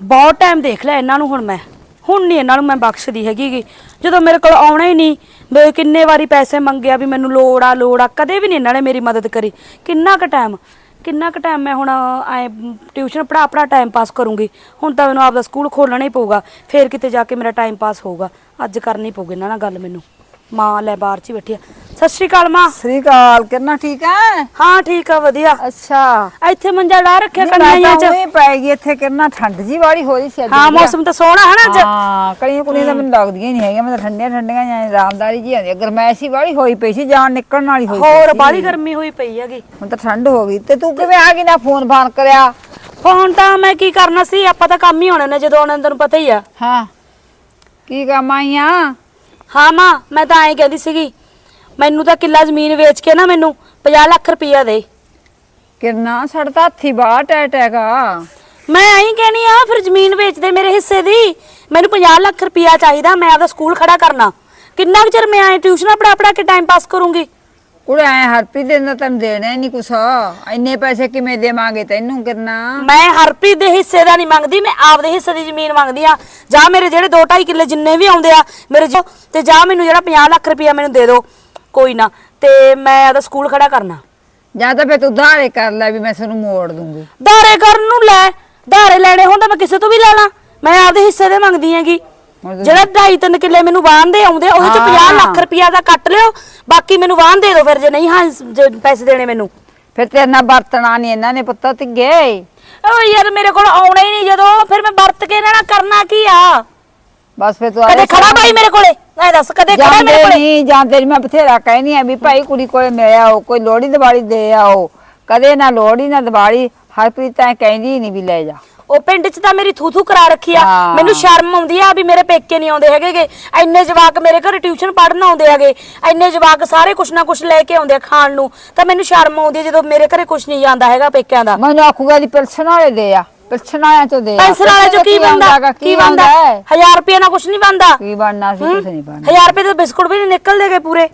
ਬਹੁਤ ਟਾਈਮ ਦੇਖ ਲਿਆ ਇਹਨਾਂ ਨੂੰ ਹੁਣ ਮੈਂ। ਹੁਣ ਨਹੀਂ ਇਹਨਾਂ ਨੂੰ ਮੈਂ ਬਖਸ਼ਦੀ ਹੈਗੀ ਗੀ। ਜਦੋਂ ਮੇਰੇ ਕੋਲ ਆਉਣਾ ਹੀ ਨਹੀਂ ਮੈਂ ਕਿੰਨੇ ਵਾਰੀ ਪੈਸੇ ਮੰਗਿਆ ਵੀ ਮੈਨੂੰ ਲੋੜ ਆ ਲੋੜ ਆ, ਕਦੇ ਵੀ ਨਹੀਂ ਇਹਨਾਂ ਨੇ ਮੇਰੀ ਮਦਦ ਕਰੀ। ਕਿੰਨਾ ਕੁ ਟਾਈਮ ਕਿੰਨਾ ਕੁ ਟਾਈਮ ਮੈਂ ਹੁਣ ਐ ਟਿਊਸ਼ਨ ਪੜਾ ਪੜਾ ਟਾਈਮ ਪਾਸ ਕਰੂੰਗੀ। ਹੁਣ ਤਾਂ ਮੈਨੂੰ ਆਪਦਾ ਸਕੂਲ ਖੋਲਣਾ ਹੀ ਪਊਗਾ। ਫੇਰ ਕਿਤੇ ਜਾ ਕੇ ਮੇਰਾ ਟਾਈਮ ਪਾਸ ਹੋਊਗਾ। ਅੱਜ ਕਰਨੀ ਪਊਗੀ ਇਹਨਾਂ ਨਾਲ ਗੱਲ ਮੈਨੂੰ। ਮਾਂ ਲੈ ਬਾਹਰ ਚ ਹੀ ਬੈਠੀ ਆ। ਸਤਿ ਸ਼੍ਰੀ ਅਕਾਲ ਮਾਂ। ਸ੍ਰੀ ਅਕਾਲ ਕਿੰਨਾ ਠੀਕ ਹੈ ਹਾਂ ਠੀਕ ਆ ਵਧੀਆ। ਅੱਛਾ। ਇੱਥੇ ਮੰਜਾ ਡਾ ਰੱਖਿਆ ਤਾਂ ਚ। ਉਹੀ ਪੈ ਗਈ ਇੱਥੇ ਕਿੰਨਾ ਠੰਡ ਜੀ ਵਾਲੀ ਹੋ ਰਹੀ ਸੀ ਅੱਜ ਹਾਂ ਵਧੀਆ। ਮੌਸਮ ਤਾਂ ਸੋਹਣਾ ਹੈ ਨਾ ਅੱਜ। ਹਾਂ ਕਣੀਆਂ ਕੁੜੀਆਂ ਤਾਂ ਮੈਨੂੰ ਲੱਗਦੀਆਂ ਨਹੀਂ ਹੈਗੀਆਂ ਮੈਂ ਤਾਂ ਠੰਡੀਆਂ ਠੰਡੀਆਂ ਜਾਂ ਆਰਾਮਦਾਰੀ ਜੀ ਆਉਂਦੀ ਗਰਮੈਸ਼ੀ ਵਾਲੀ ਹੋਈ ਪਈ ਸੀ ਜਾਨ ਨਿਕਲਣ ਵਾਲੀ ਹੋਈ ਪਈ ਹੋਰ ਸੀ। ਬਾਹਲੀ ਗਰਮੀ ਹੋਈ ਪਈ ਹੈਗੀ। ਹੁਣ ਤਾਂ ਠੰਡ ਹੋ ਗਈ। ਤੇ ਤੂੰ ਕਿਵੇਂ ਆ ਗਈ ਨਾ ਫੋਨ ਫਾਨ ਕਰਿਆ? ਫੋਨ ਤਾਂ ਮੈਂ ਕੀ ਕਰਨਾ ਸੀ ਆਪਾਂ ਤਾਂ ਕੰਮ ਹੀ ਹੋਣੇ ਨੇ ਜਦੋਂ ਆਉਣਾ ਤੈਨੂੰ ਪਤਾ ਹੀ ਆ। ਹਾਂ। ਕੀ ਕੰਮ ਆਈਆਂ? ਹਾਂ ਮਾਂ ਮੈਂ ਤਾਂ ਐਂ ਕਹਿੰਦੀ ਸੀਗੀ ਮੈਨੂੰ ਤਾਂ ਕਿੱਲਾ ਜ਼ਮੀਨ ਵੇਚ ਕੇ ਨਾ ਮੈਨੂੰ 50 ਲੱਖ ਰੁਪਈਆ ਦੇ। ਕਿਰਨਾ ਸਾਡਾ ਤਾਂ ਹੱਥੀ ਬਾਹਰ ਟੈਟ ਹੈਗਾ ਮੈਂ ਐਂ ਕਹਿਣੀ ਆ ਫਿਰ ਜ਼ਮੀਨ ਵੇਚ ਦੇ ਮੇਰੇ ਹਿੱਸੇ ਦੀ। ਮੈਨੂੰ 50 ਲੱਖ ਰੁਪਈਆ ਚਾਹੀਦਾ ਮੈਂ ਆਪਦਾ ਸਕੂਲ ਖੜਾ ਕਰਨਾ। ਕਿੰਨਾ ਕੁ ਚਿਰ ਮੈਂ ਐਂ ਟਿਊਸ਼ਨਾਂ ਪੜਾ ਪੜਾ ਕੇ ਟਾਈਮ ਪਾਸ ਕਰੂੰਗੀ? ਕੁੜੇ ਐ ਹਰਪ੍ਰੀਤ ਦੇ ਨਾਲ ਤੈਨੂੰ ਦੇਣਾ ਹੀ ਨਹੀਂ ਕੁਛ। ਇੰਨੇ ਪੈਸੇ ਕਿਵੇਂ ਦੇਵਾਂਗੇ ਤੈਨੂੰ ਕਿਰਨਾ? ਮੈਂ ਹਰਪ੍ਰੀਤ ਦੇ ਹਿੱਸੇ ਦਾ ਨਹੀਂ ਮੰਗਦੀ ਮੈਂ ਆਪਦੇ ਹਿੱਸੇ ਦੀ ਜ਼ਮੀਨ ਮੰਗਦੀ ਆ ਜਾਂ ਮੇਰੇ ਜਿਹੜੇ 2.5 ਕਿੱਲੇ ਜਿੰਨੇ ਵੀ ਆਉਂਦੇ ਆ ਮੇਰੇ ਜੋ- ਤੇ ਜਾਂ ਮੈਨੂੰ ਜਿਹੜਾ 50 ਲੱਖ ਰੁਪਈਆ ਮੈਨੂੰ ਦੇ ਦਿਓ ਕੋਈ ਨਾ ਤੇ ਮੈਂ ਆਪਦਾ ਸਕੂਲ ਖੜਾ ਕਰਨਾ। ਜਾਂ ਤਾਂ ਫੇ ਤੂੰ ਧਾਰੇ ਕਰ ਲੈ ਵੀ ਮੈਂ ਤੈਨੂੰ ਮੋੜ ਦੂੰਗੀ। ਧਾਰੇ ਕਰਨ ਨੂੰ ਲੈ ਧਾਰੇ ਲੈਣੇ ਹੁੰਦਾ ਮੈਂ ਕਿਸੇ ਤੋਂ ਵੀ ਲੈ ਲਾਂ। ਮੈਂ ਆਪਦੇ ਹਿੱਸੇ ਦੇ ਮੰਗਦੀ ਹੈਗੀ। ਹੁਣ ਜਿਹੜਾ 2.5 ਕਿੱਲੇ ਮੈਨੂੰ ਵਾਹਨ ਦੇ ਆਉਂਦੇ ਉਹਦੇ ਚ 50 ਲੱਖ ਰੁਪਈਆ ਦਾ ਕੱਟ ਲਿਓ ਬਾਕੀ ਮੈਨੂੰ ਵਾਹਨ ਦੇ ਦਿਓ ਫਿਰ ਜੇ ਨਹੀਂ ਹਾਂ ਜੇ ਪੈਸੇ ਦੇਣੇ ਮੈਨੂੰ। ਫਿਰ ਤੇਰੇ ਨਾਲ ਵਰਤਣਾ ਨਹੀਂ ਇਹਨਾਂ ਨੇ ਪੁੱਤ ਤਿੱਗੇ ਓ ਯਾਰ ਮੇਰੇ ਕੋਲ ਆਉਣਾ ਹੀ ਨਹੀਂ ਜਦੋਂ ਫਿਰ ਮੈਂ ਵਰਤ ਕੇ ਇਹਨਾਂ ਨਾਲ ਕਰਨਾ ਕੀ ਆ? ਬਸ ਫਿਰ ਤੂੰ ਕਦੇ ਖੜਾ ਬਾਈ ਮੇਰੇ ਕੋਲੇ? ਐ ਦੱਸ ਕਦੇ ਖੜਾ ਮੇਰੇ ਕੋਲੇ? ਨਹੀਂ ਜਾਂਦੇ ਨੀ, ਮੈਂ ਬਥੇਰਾ ਕਹਿਨੀ ਆ ਵੀ ਭਾਈ ਕੁੜੀ ਕੋਲੇ ਮਿਲਿਆ ਆਓ ਕੋਈ ਲੋੜੀ ਦਿਵਾਲੀ ਦੇ ਆਓ। ਕਦੇ ਨਾ ਲੋੜੀ ਨਾ ਦਿਵਾਲੀ ਹਰਪ੍ਰੀਤ ਤਾਂ ਕਹਿੰਦੀ ਨਹੀਂ ਵੀ ਲੈ ਜਾ। ਉਹ ਪਿੰਡ 'ਚ ਤਾਂ ਮੇਰੀ ਥੂ ਥੂ ਕਰਾ ਰੱਖੀ ਆ। ਹਾਂ। ਮੈਨੂੰ ਸ਼ਰਮ ਆਉਂਦੀ ਆ ਵੀ ਮੇਰੇ ਪੇਕੇ ਨਹੀਂ ਆਉਂਦੇ ਹੈਗੇਗੇ ਐਨੇ ਜਵਾਕ ਮੇਰੇ ਘਰ ਟਿਊਸ਼ਨ ਪੜਨ ਆਉਂਦੇ ਹੈਗੇ। ਐਨੇ ਜਵਾਕ ਸਾਰੇ ਕੁਛ ਨਾ ਕੁਛ ਲੈ ਕੇ ਆਉਂਦੇ ਆ ਖਾਣ ਨੂੰ। ਤਾਂ ਮੈਨੂੰ ਸ਼ਰਮ ਆਉਂਦੀ ਆ ਜਦੋਂ ਮੇਰੇ ਘਰੇ ਕੁਛ ਨਹੀਂ ਜਾਂਦਾ ਹੈਗਾ ਪੇਕਿਆਂ ਦਾ। ਮੈਨੂੰ ਆਖੂਗਾ ਦੀ ਪਿਲਸਣ ਵਾਲੇ ਦੇ ਆ। ਪਿਲਸਣ ਵਾਲਿਆਂ ਚੋਂ ਦੇ ਆ। ਪੈਸੇ ਵਾਲੇ 'ਚ ਕੀ ਆਉਂਦਾ ਬੰਦਾ ਗਾ, ਕੀ ਬੰਦਾ ਹੈ? 1000 ਰੁਪਏ ਨਾਲ ਕੁਛ ਨਹੀਂ ਬੰਦਾ ਕੀ ਬਣਨਾ ਸੀ? ਕੁਛ ਨਹੀਂ ਬਣਨਾ। 1000 ਰੁਪਏ ਦੇ ਬਿਸਕੁਟ ਵੀ ਨਹੀਂ ਨਿਕਲਦੇਗੇ ਪੂਰੇ।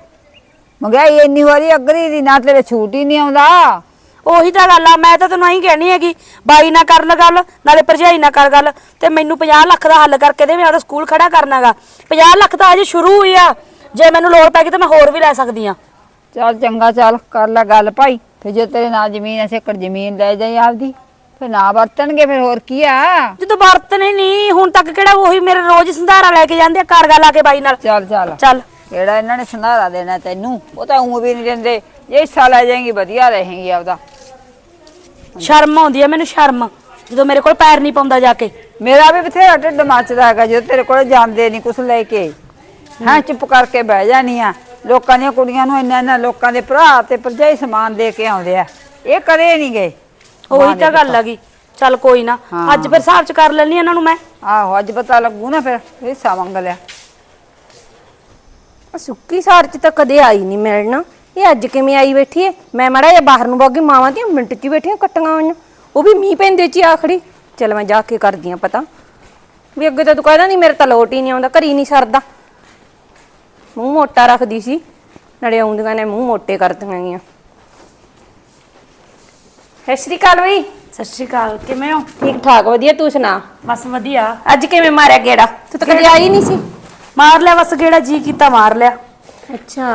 ਮਹਿੰਗਾਈ ਇੰਨੀ ਹੋ ਰਹੀ ਅਗਰੀ ਦੀ ਨਾ ਤੇਰੇ ਛੂਟ ਹੀ ਨਹੀਂ ਆਉਂਦਾ। ਉਹੀ ਤਾਂ ਗੱਲ ਆ ਮੈਂ ਤਾਂ ਤੈਨੂੰ ਐਂ ਕਹਿਣੀ ਹੈਗੀ ਬਾਈ ਨਾ ਕਰਨ ਗੱਲ ਨਾਲੇ ਭਰਜਾਈ ਨਾ ਕਰ ਗੱਲ ਤੇ ਮੈਨੂੰ 50 ਲੱਖ ਦਾ ਹੱਲ ਕਰਕੇ ਦੇ ਮੈਂ ਆਪਦਾ ਸਕੂਲ ਖੜਾ ਕਰਨਾਗਾ। 50 ਲੱਖ ਤਾਂ ਅਜੇ ਸ਼ੁਰੂ ਹੋਈ ਆ ਜੇ ਮੈਨੂੰ ਲੋੜ ਪੈ ਗਈ ਤਾਂ ਮੈਂ ਹੋਰ ਵੀ ਲੈ ਸਕਦੀ ਆ। ਚੱਲ ਚੰਗਾ ਚੱਲ ਕਰ ਲੈ ਗੱਲ ਭਾਈ ਫਿਰ ਜੇ ਤੇਰੇ ਨਾਲ ਜ਼ਮੀਨ ਐ ਏਕੜ ਜ਼ਮੀਨ ਲੈ ਜਾਈ ਆਪਦੀ ਫਿਰ ਨਾ ਵਰਤਣਗੇ ਫਿਰ ਹੋਰ ਕੀ ਆ? ਜਦੋਂ ਵਰਤਨੇ ਨਹੀਂ ਹੁਣ ਤੱਕ ਕਿਹੜਾ ਉਹੀ ਮੇਰੇ ਰੋਜ਼ ਸੰਧਾਰਾ ਲੈ ਕੇ ਜਾਂਦੇ ਆ ਕਾਰ ਗੱਲ ਆ ਕੇ ਬਾਈ ਨਾਲ। ਚੱਲ ਚੱਲ। ਚੱਲ। ਕਿਹੜਾ ਇਹਨਾਂ ਨੇ ਸੰਧਾਰਾ ਦੇਣਾ ਤੈਨੂੰ? ਉਹ ਤਾਂ ਉਂ ਵੀ ਨਹੀਂ ਦਿੰਦੇ ਜੇ ਹਿੱਸਾ ਲੈ ਜਾਏਗੀ ਵਧੀਆ ਰਹੇਗੀ ਆਪਦਾ। ਸ਼ਰਮ ਆਉਂਦੀ ਆ ਮੈਨੂੰ ਸ਼ਰਮ। ਜਦੋਂ ਮੇਰੇ ਕੋਲ ਪੈਰ ਨਹੀਂ ਪਾਉਂਦਾ ਜਾ ਕੇ। ਮੇਰਾ ਵੀ ਬਥੇਰਾ ਢਿੱਡ ਮੱਚਦਾ ਹੈਗਾ ਜਦੋਂ ਤੇਰੇ ਕੋਲ ਜਾਂਦੇ ਨਹੀਂ ਕੁਛ ਲੈ ਕੇ। ਹਾਂ ਚੁੱਪ ਕਰਕੇ ਬਹਿ ਜਾਨੀ ਆ। ਲੋਕਾਂ ਦੀਆਂ ਕੁੜੀਆਂ ਨੂੰ ਇੰਨਾ ਇੰਨਾ ਲੋਕਾਂ ਦੇ ਭਰਾ ਤੇ ਭਰਜਾਈ ਸਮਾਨ ਦੇ ਕੇ ਆਉਂਦੇ ਆ। ਇਹ ਕਰੇ ਨਹੀਂ ਗਏ ਉਹੀ ਤਾਂ ਗੱਲ ਹੈਗੀ। ਚੱਲ ਕੋਈ ਨਾ ਹਾਂ। ਅੱਜ ਫਿਰ ਹਿਸਾਬ ਚ ਕਰ ਲੈਣੀ ਇਹਨਾਂ ਨੂੰ ਮੈਂ। ਆਹੋ ਅੱਜ ਪਤਾ ਲੱਗੂ ਨਾ ਫਿਰ ਹਿੱਸਾ ਮੰਗ ਲਿਆ। ਸੁੱਕੀ ਸਾਰ ਚ ਤਾਂ ਕਦੇ ਆਈ ਨਹੀਂ ਮਿਲਣਾ। ਇਹ ਅੱਜ ਕਿਵੇਂ ਆਈ ਬੈਠੀ ਏ? ਮੈਂ ਮੜਾ ਜਿਹਾ ਬਾਹਰ ਨੂੰ ਬੋਗੀ ਮਾਵਾਂ ਦੀਆਂ ਮਿੰਟ ਚ ਹੀ ਬੈਠੀਆਂ ਕੱਟੀਆਂ ਹੋਈਆਂ। ਉਹ ਵੀ ਮੀਂਹ ਪੈਂਦੇ ਚ ਹੀ ਆਖੜੀ ਚਲ ਮੈਂ ਜਾ ਕੇ ਕਰਦੀ ਆ ਪਤਾ। ਵੀ ਅੱਗੇ ਤਾਂ ਤੂੰ ਕਹਿੰਦਾ ਨਹੀਂ ਮੇਰੇ ਤਾਂ ਲੋਟ ਹੀ ਨਹੀਂ ਆਉਂਦਾ ਘਰੀ ਨਹੀਂ ਸਰਦਾ। ਮੂੰਹ ਮੋਟਾ ਰੱਖਦੀ ਸੀ ਨੜੇ ਆਉਂਦੀਆਂ ਨੇ ਮੂੰਹ ਮੋਟੇ ਕਰਦੀਆਂ ਗੀਆਂ। ਸਤਿ ਸ਼੍ਰੀ ਅਕਾਲ ਬਈ। ਸਤਿ ਸ਼੍ਰੀ ਅਕਾਲ ਕਿਵੇਂ ਹੋ? ਠੀਕ ਠਾਕ ਵਧੀਆ ਤੂੰ ਸੁਣਾ? ਬਸ ਵਧੀਆ। ਅੱਜ ਕਿਵੇਂ ਮਾਰਿਆ ਗੇੜਾ? ਤੂੰ ਤਾਂ ਕਦੇ ਆਈ ਨਹੀਂ ਸੀ। ਮਾਰ ਲਿਆ ਬਸ ਕਿਹੜਾ ਜੀ ਕੀਤਾ ਮਾਰ ਲਿਆ। ਅੱਛਾ।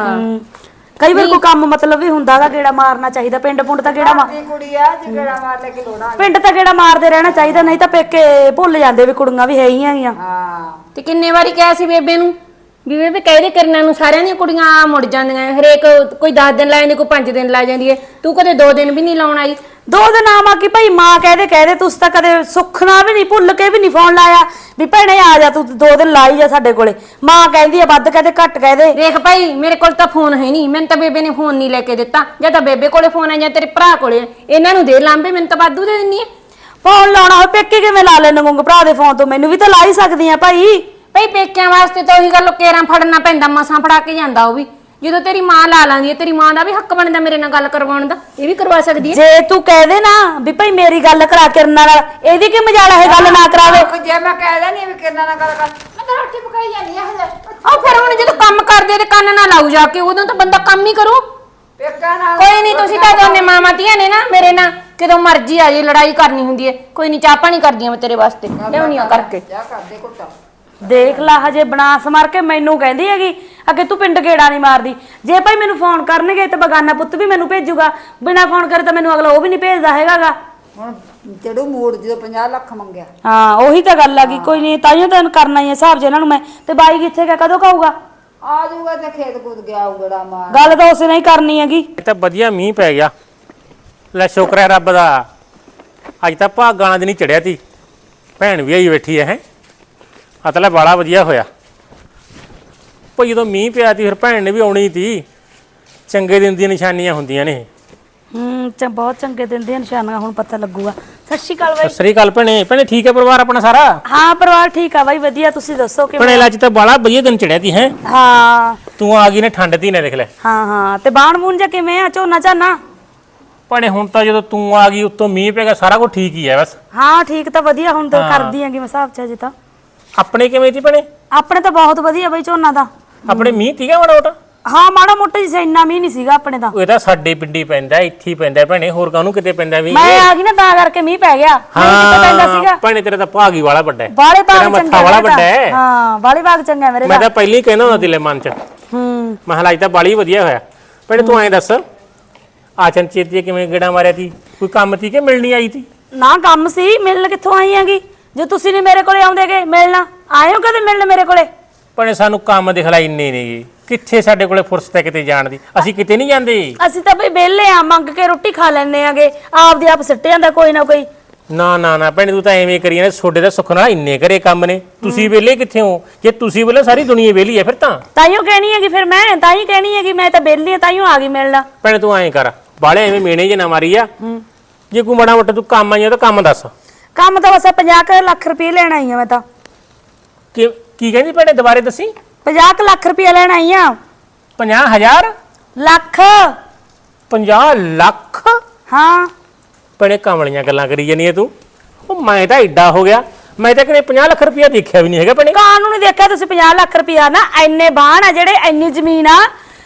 ਕਈ ਵਾਰ ਕੋਈ ਕੰਮ ਮਤਲਬ ਵੀ ਹੁੰਦਾਗਾ ਗੇੜਾ ਮਾਰਨਾ ਚਾਹੀਦਾ ਪਿੰਡ ਪੁੰਡ ਤਾਂ ਗੇੜਾ ਮਾਰ ਕੁੜੀ ਆ ਜਿਹੜਾ ਮਾਰ ਲੈ ਕੇ ਲੋੜਾ ਪਿੰਡ ਤਾਂ ਗੇੜਾ ਮਾਰਦੇ ਰਹਿਣਾ ਚਾਹੀਦਾ ਨਹੀਂ ਤਾਂ ਪੇਕੇ ਭੁੱਲ ਜਾਂਦੇ ਵੀ ਕੁੜੀਆਂ ਵੀ ਹੈ ਹੀ ਹੈਗੀਆਂ ਹਾਂ। ਤੇ ਕਿੰਨੇ ਵਾਰੀ ਕਿਹਾ ਸੀ ਬੇਬੇ ਨੂੰ? ਵੀ ਬੇਬੇ ਕਹਿਦੇ ਕਰਨਾਂ ਨੂੰ ਸਾਰਿਆਂ ਦੀਆਂ ਕੁੜੀਆਂ ਆ ਮੁੜ ਜਾਂਦੀਆਂ ਹਰੇਕ ਕੋਈ 10 ਦਿਨ ਲਾ ਜਾਂਦੀ ਕੋਈ 5 ਦਿਨ ਲਾ ਜਾਂਦੀ ਹੈ ਤੂੰ ਕਦੇ 2 ਦਿਨ ਵੀ ਨਹੀਂ ਲਾਉਣ ਆਈ। ਦੋ ਦਿਨ ਆਵਾਂ ਕਿ ਭਾਈ ਮਾਂ ਕਹਦੇ ਕਹਦੇ ਤੁਸੀਂ ਤਾਂ ਕਦੇ ਸੁੱਖ ਨਾਲ ਵੀ ਨਹੀਂ ਭੁੱਲ ਕੇ ਵੀ ਨਹੀਂ ਫੋਨ ਲਾਇਆ ਵੀ ਭੈਣੇ ਆ ਜਾ ਤੂੰ ਦੋ ਦਿਨ ਲਾਈ ਜਾ ਸਾਡੇ ਕੋਲੇ। ਮਾਂ ਕਹਿੰਦੀ ਆ ਵੱਧ ਕਹਦੇ ਘੱਟ ਕਹਦੇ ਦੇਖ ਭਾਈ ਮੇਰੇ ਕੋਲ ਤਾਂ ਫੋਨ ਹੈ ਨਹੀਂ ਮੈਨੂੰ ਤਾਂ ਬੇਬੇ ਨੇ ਫੋਨ ਨਹੀਂ ਲੈ ਕੇ ਦਿੱਤਾ। ਜਾਂ ਤਾਂ ਬੇਬੇ ਕੋਲੇ ਫੋਨ ਹੈ ਜਾਂ ਤੇਰੇ ਭਰਾ ਕੋਲੇ ਹੈ। ਇਹਨਾਂ ਨੂੰ ਦੇ ਲਾਂਬੇ ਮੈਨੂੰ ਤਾਂ ਵਾਧੂ ਦੇ ਦਿੰਨੀ ਹੈ ਫੋਨ ਲਾਉਣਾ ਹੋਵੇ ਪੇਕੇ ਕਿਵੇਂ ਲਾ ਲੈਣ ਗੁੰਗ ਭਰਾ ਦੇ ਫੋਨ ਤੋਂ? ਮੈਨੂੰ ਵੀ ਤਾਂ ਲਾ ਹੀ ਸਕਦੀ ਆ ਭਾਈ। ਭਾਈ ਪੇਕਿਆਂ ਵਾਸਤੇ ਤਾਂ ਉਹੀ ਗੱਲ ਕੇਰਾਂ ਫੜਨਾ ਪੈਂਦਾ ਮਸਾਂ ਫੜਾ ਕੇ ਜਾਂਦਾ ਉਹ ਵੀ। ਜਦੋਂ ਤੇਰੀ ਮਾਂ ਲਾ ਲਾਂਦੀ ਹੈ ਤੇਰੀ ਮਾਂ ਦਾ ਵੀ ਹੱਕ ਬਣਦਾ ਮੇਰੇ ਨਾਲ ਗੱਲ ਕਰਵਾਉਣ ਦਾ ਇਹ ਵੀ ਕਰਵਾ ਸਕਦੀ ਹੈ। ਜੇ ਤੂੰ ਕਹਦੇ ਨਾ ਵੀ ਭਾਈ ਮੇਰੀ ਗੱਲ ਕਰਾ ਕਿਰਨ ਨਾਲ ਇਹਦੀ ਕੀ ਮਜਾਲ ਇਹ ਗੱਲ ਨਾ ਕਰਾਵੇ? ਜੇ ਮੈਂ ਕਹਿ ਦੇਣੀ ਵੀ ਕਿੰਨਾ ਨਾਲ ਗੱਲ ਕਰ ਮੈਂ ਤਾਂ ਰੋਟੀ ਪਕਾਈ ਜਾਂਦੀ ਆ ਹਲੇ ਆ ਫਿਰ ਹੁਣ ਜਦੋਂ ਕੰਮ ਕਰਦੇ ਤੇ ਕੰਨ ਨਾ ਲਾਉ ਜਾ ਕੇ ਉਦੋਂ ਤਾਂ ਬੰਦਾ ਕੰਮ ਹੀ ਕਰੂ। ਪੇਕਾ ਨਾਲ ਕੋਈ ਨਹੀਂ ਤੁਸੀਂ ਤਾਂ ਦੋਨੇ ਮਾਮਾ ਧੀਆਂ ਨੇ ਨਾ ਮੇਰੇ ਨਾਲ ਕਿਦੋਂ ਮਰਜ਼ੀ ਆ ਜੇ ਲੜਾਈ ਕਰਨੀ ਹੁੰਦੀ ਹੈ। ਕੋਈ ਨਹੀਂ ਚਾਹ ਪਾਣੀ ਕਰਦੀਆਂ ਮੈਂ ਤੇਰੇ ਵਾਸਤੇ ਲਿਆਉਣੀਆਂ ਕਰਕੇ। ਜਾ ਕਰਦੇ ਘੁੱਟਾ। ਦੇਖ ਲਾ ਹਜੇ ਬਣਾਸ ਮਾਰ ਕੇ ਮੈਨੂੰ ਕਹਿੰਦੀ ਹੈਗੀ ਅੱਗੇ ਤੂੰ ਪਿੰਡ ਗੇੜਾ ਨਹੀਂ ਮਾਰਦੀ। ਜੇ ਭਾਈ ਮੈਨੂੰ ਫੋਨ ਕਰਨਗੇ ਤੇ ਬਗਾਨਾ ਪੁੱਤ ਵੀ ਮੈਨੂੰ ਭੇਜੂਗਾ ਬਿਨਾ ਫੋਨ ਕਰੇ ਤਾਂ ਮੈਨੂੰ ਅਗਲਾ ਉਹ ਵੀ ਨਹੀਂ ਭੇਜਦਾ ਹੈਗਾਗਾ। ਹੁਣ ਮੂੜ ਜਦੋਂ 50 ਲੱਖ ਮੰਗਿਆ? ਹਾਂ ਉਹੀ ਤਾਂ ਗੱਲ ਆ ਗਈ ਕੋਈ ਨਹੀਂ ਤਾਈਓ ਤਾਂ ਕਰਨਾ ਹੀ ਹੈ ਹਿਸਾਬ ਜੇ ਇਹਨਾਂ ਨੂੰ ਮੈਂ ਤੇ ਬਾਈ ਕਿੱਥੇ ਗਿਆ ਕਦੋਂ ਕਹੂਗਾ? ਆ ਜਾਊਗਾ ਤੇ ਖੇਤ ਕੂਦ ਗਿਆ ਉਗੜਾ ਮਾਰ। ਗੱਲ ਤਾਂ ਉਸੇ ਨਾਲ ਹੀ ਕਰਨੀ ਹੈਗੀ। ਇਹ ਤਾਂ ਵਧੀਆ ਮੀਂਹ ਪੈ ਗਿਆ। ਲੈ ਸ਼ੁਕਰ ਹੈ ਰੱਬ ਦਾ। ਅੱਜ ਤਾਂ ਭਾਗਾਂ ਵਾਲਾ ਦਿਨ ਹੀ ਚੜਿਆ ਤੀ। ਭੈਣ ਵੀ ਆਈ ਬੈਠੀ ਹੈ ਹੈ। ਅਤਲਾ ਬਾਲਾ ਵਧੀਆ ਹੋਇਆ। ਭਈ ਜਦੋਂ ਮੀਂਹ ਪਿਆ ਤੀ ਫਿਰ ਭੈਣ ਨੇ ਵੀ ਆਉਣੀ ਤੀ। ਚੰਗੇ ਦਿਨ ਦੀਆਂ ਨਿਸ਼ਾਨੀਆਂ ਹੁੰਦੀਆਂ ਨੇ ਹੂੰ ਚ ਬਹੁਤ ਚੰਗੇ ਦਿਨ ਦੀਆਂ ਨਿਸ਼ਾਨੀਆਂ ਹੁਣ ਪਤਾ ਲੱਗੂਗਾ। ਸਤਿ ਸ਼੍ਰੀ ਅਕਾਲ ਬਾਈ। ਸਤਿ ਸ੍ਰੀ ਅਕਾਲ ਭੈਣੇ। ਭੈਣੇ ਠੀਕ ਹੈ ਪਰਿਵਾਰ ਆਪਣਾ ਸਾਰਾ? ਹਾਂ ਪਰਿਵਾਰ ਠੀਕ ਆ ਬਾਈ ਵਧੀਆ। ਤੁਸੀਂ ਦੱਸੋ ਕਿਵੇਂ ਭੈਣੇ ਅੱਜ ਤਾਂ ਬਾਲਾ ਵਧੀਆ ਦਿਨ ਚੜਿਆ ਤੀ ਹੈ। ਹਾਂ। ਤੂੰ ਆ ਗਈ ਨੇ ਠੰਡ ਤੀ ਨੇ ਦੇਖ ਲੈ। ਹਾਂ ਹਾਂ। ਤੇ ਬਾਣ ਬੂਣ ਜਾਂ ਕਿਵੇਂ ਆ? ਝੋਨਾ ਝਾਨਾ? ਭੈਣੇ ਹੁਣ ਤਾਂ ਜਦੋਂ ਤੂੰ ਆ ਗਈ ਉੱਤੋਂ ਮੀਂਹ ਪੈ ਗਿਆ ਸਾਰਾ ਕੁਝ ਠੀਕ ਹੀ ਹੈ ਬਸ। ਹਾਂ ਠੀਕ ਤਾਂ ਵਧੀਆ। ਹੁਣ ਤਾਂ ਕਰਦੀ ਆਂਗੀ ਮੈਂ ਹਿਸਾਬ ਚ ਅਜੇ ਤਾਂ। ਆਪਣੇ ਕਿਵੇਂ ਤੀ ਭੈਣੇ? ਆਪਣੇ ਤਾਂ ਬਹੁਤ ਵਧੀਆ ਬਾਈ ਝੋਨਾ ਦਾ। ਆਪਣੇ ਮੀਂਹ ਤੀਗਾ ਮਾੜਾ ਮੋਟਾ? ਹਾਂ ਮਾੜਾ ਮੋਟਾ ਜਿਹਾ ਇੰਨਾ ਵੀ ਨਹੀਂ ਸੀਗਾ ਆਪਣੇ ਦਾ। ਇਹ ਤਾਂ ਸਾਡੇ ਪਿੰਡੀ ਪੈਂਦਾ ਇੱਥੇ ਹੀ ਪੈਂਦਾ ਭੈਣੇ ਹੋਰ ਕਾਹਨੂੰ ਕਿਤੇ ਪੈਂਦਾ ਵੀ? ਮੈਂ ਆ ਗਈ ਨਾ ਤਾਂ ਕਰਕੇ ਮੀਂਹ ਪੈ ਗਿਆ। ਨਹੀਂ ਕਿਤੇ ਪੈਂਦਾ ਸੀਗਾ? ਭੈਣੇ ਤੇਰਾ ਤਾਂ ਭਾਗ ਵਾਲਾ ਵੱਡਾ ਹੈ। ਬਾਲੇ ਤੇਰਾ ਬਾਗ ਮੱਥਾ ਚੰਗਾ ਵਾਲਾ ਮੇਰੇ ਵੱਡਾ ਤਾਂ। ਹੈ। ਹਾਂ ਬਾਲੇ ਬਾਗ ਚੰਗਾ ਮੇਰੇ ਮੈਂ ਤਾਂ। ਪਹਿਲਾਂ ਕਹਿੰਦਾ ਹੁੰਦਾ ਦਿਲੇ ਮਨ ਚ। ਹੂੰ। ਮਹਲਾਜ ਤਾਂ ਬਾਲੀ ਵਧੀਆ ਹੋਇਆ। ਭੈਣੇ ਤੂੰ ਐਂ ਦੱਸ ਆਚਨ ਚੇਤੀ ਕਿਵੇਂ ਗੇੜਾ ਮਾਰਿਆ ਤੀ? ਕੋਈ ਕੰਮ ਤੀ ਕਿ ਮਿਲਣੀ ਆਈ ਤੀ? ਨਾ ਕੰਮ ਸੀ ਮਿਲਣ ਕਿੱਥੋਂ ਆਈ ਆਂਗੀ ਜੇ ਤੁਸੀਂ ਨਹੀਂ ਮੇਰੇ ਕੋਲੇ ਆਉਂਦੇਗੇ ਮਿਲਣਾ ਆਇਓ ਕਦੇ ਮਿਲਣ ਮੇਰੇ ਕੋਲੇ? ਭੈਣੇ ਸਾਨੂੰ ਕੰਮ ਦਿਖਲਾ ਇੰਨੇ ਨੇ ਕਿੱਥੇ ਸਾਡੇ ਕੋਲੇ ਫੁਰਸਤ ਹੈ ਕਿਤੇ ਜਾਣ ਦੀ? ਅਸੀਂ ਕਿਤੇ ਨਹੀਂ ਜਾਂਦੇ? ਅਸੀਂ ਤਾਂ ਬਈ ਵਿਹਲੇ ਆ ਮੰਗ ਕੇ ਰੋਟੀ ਖਾ ਲੈਣੇ ਆਗੇ। ਆਪਦੇ ਆਪ ਸਿੱਟ ਜਾਂਦਾ ਕੋਈ ਨਾ ਕੋਈ। ਨਾ ਨਾ ਨਾ ਭੈਣੇ ਤੂੰ ਤਾਂ ਐਵੇਂ ਕਰੀ ਜਾਂਦੇ ਛੋਡੇ ਦਾ ਸੁੱਖ ਨਾਲ ਇੰਨੇ ਘਰੇ ਕੰਮ ਨੇ। ਤੁਸੀਂ ਵਿਹਲੇ ਕਿੱਥੇ ਹੋ? ਜੇ ਤੁਸੀਂ ਵਿਹਲੇ ਸਾਰੀ ਦੁਨੀਆ ਵਿਹਲੀ ਹੈ ਫਿਰ ਤਾਂ। ਤਾਈਓ ਕਹਿਣੀ ਹੈਗੀ ਫਿਰ ਮੈਂ ਤਾਈਓ ਕਹਿਣੀ ਹੈਗੀ ਮੈਂ ਤਾਂ ਵਿਹਲੀ ਆ ਤਾਈਓ ਆ ਗਈ ਮਿਲਣਾ। ਭੈਣੇ ਤੂੰ ਐਂ ਕਰ ਬਾਲੇ ਐਵੇਂ ਮੇਣੇ ਜੇ ਨਾ ਮਾਰੀ ਆ। ਜੇ ਕੋਈ ਮਾੜਾ ਮੋਟਾ ਤੂੰ ਕੰਮ ਆਈਆਂ ਤਾਂ ਕੰਮ ਦੱਸ। ਕੰਮ ਤਾਂ ਬਸ 50 ਲੱਖ ਰੁਪਏ ਲੈਣ ਆਈ ਆ ਮੈਂ ਤਾਂ। ਕੀ ਕੀ ਕਹਿੰਦੀ ਭੈਣੇ ਦੁਬਾਰੇ ਦੱਸੀ? 50 ਲੱਖ ਰੁਪਏ ਲੈਣ ਆਈ ਆ 50000 ਲੱਖ। 50 ਲੱਖ? ਹਾਂ। ਭੈਣੇ ਕਮਲੀਆਂ ਗੱਲਾਂ ਕਰੀ ਜਾਨੀ ਐ ਤੂੰ। ਉਹ ਮੈਂ ਤਾਂ ਐਡਾ ਹੋ ਗਿਆ। ਮੈਂ ਤਾਂ ਕਿਤੇ 50 ਲੱਖ ਰੁਪਇਆ ਦੇਖਿਆ ਵੀ ਨਹੀਂ ਹੈਗਾ ਭੈਣੇ। ਕਾਨੂੰਨ ਦੇਖਿਆ ਤੁਸੀਂ 50 ਲੱਖ ਰੁਪਇਆ? ਨਾ ਐਨੇ ਬਾਣ ਆ ਜਿਹੜੇ ਐਨੀ ਜ਼ਮੀਨ ਆ।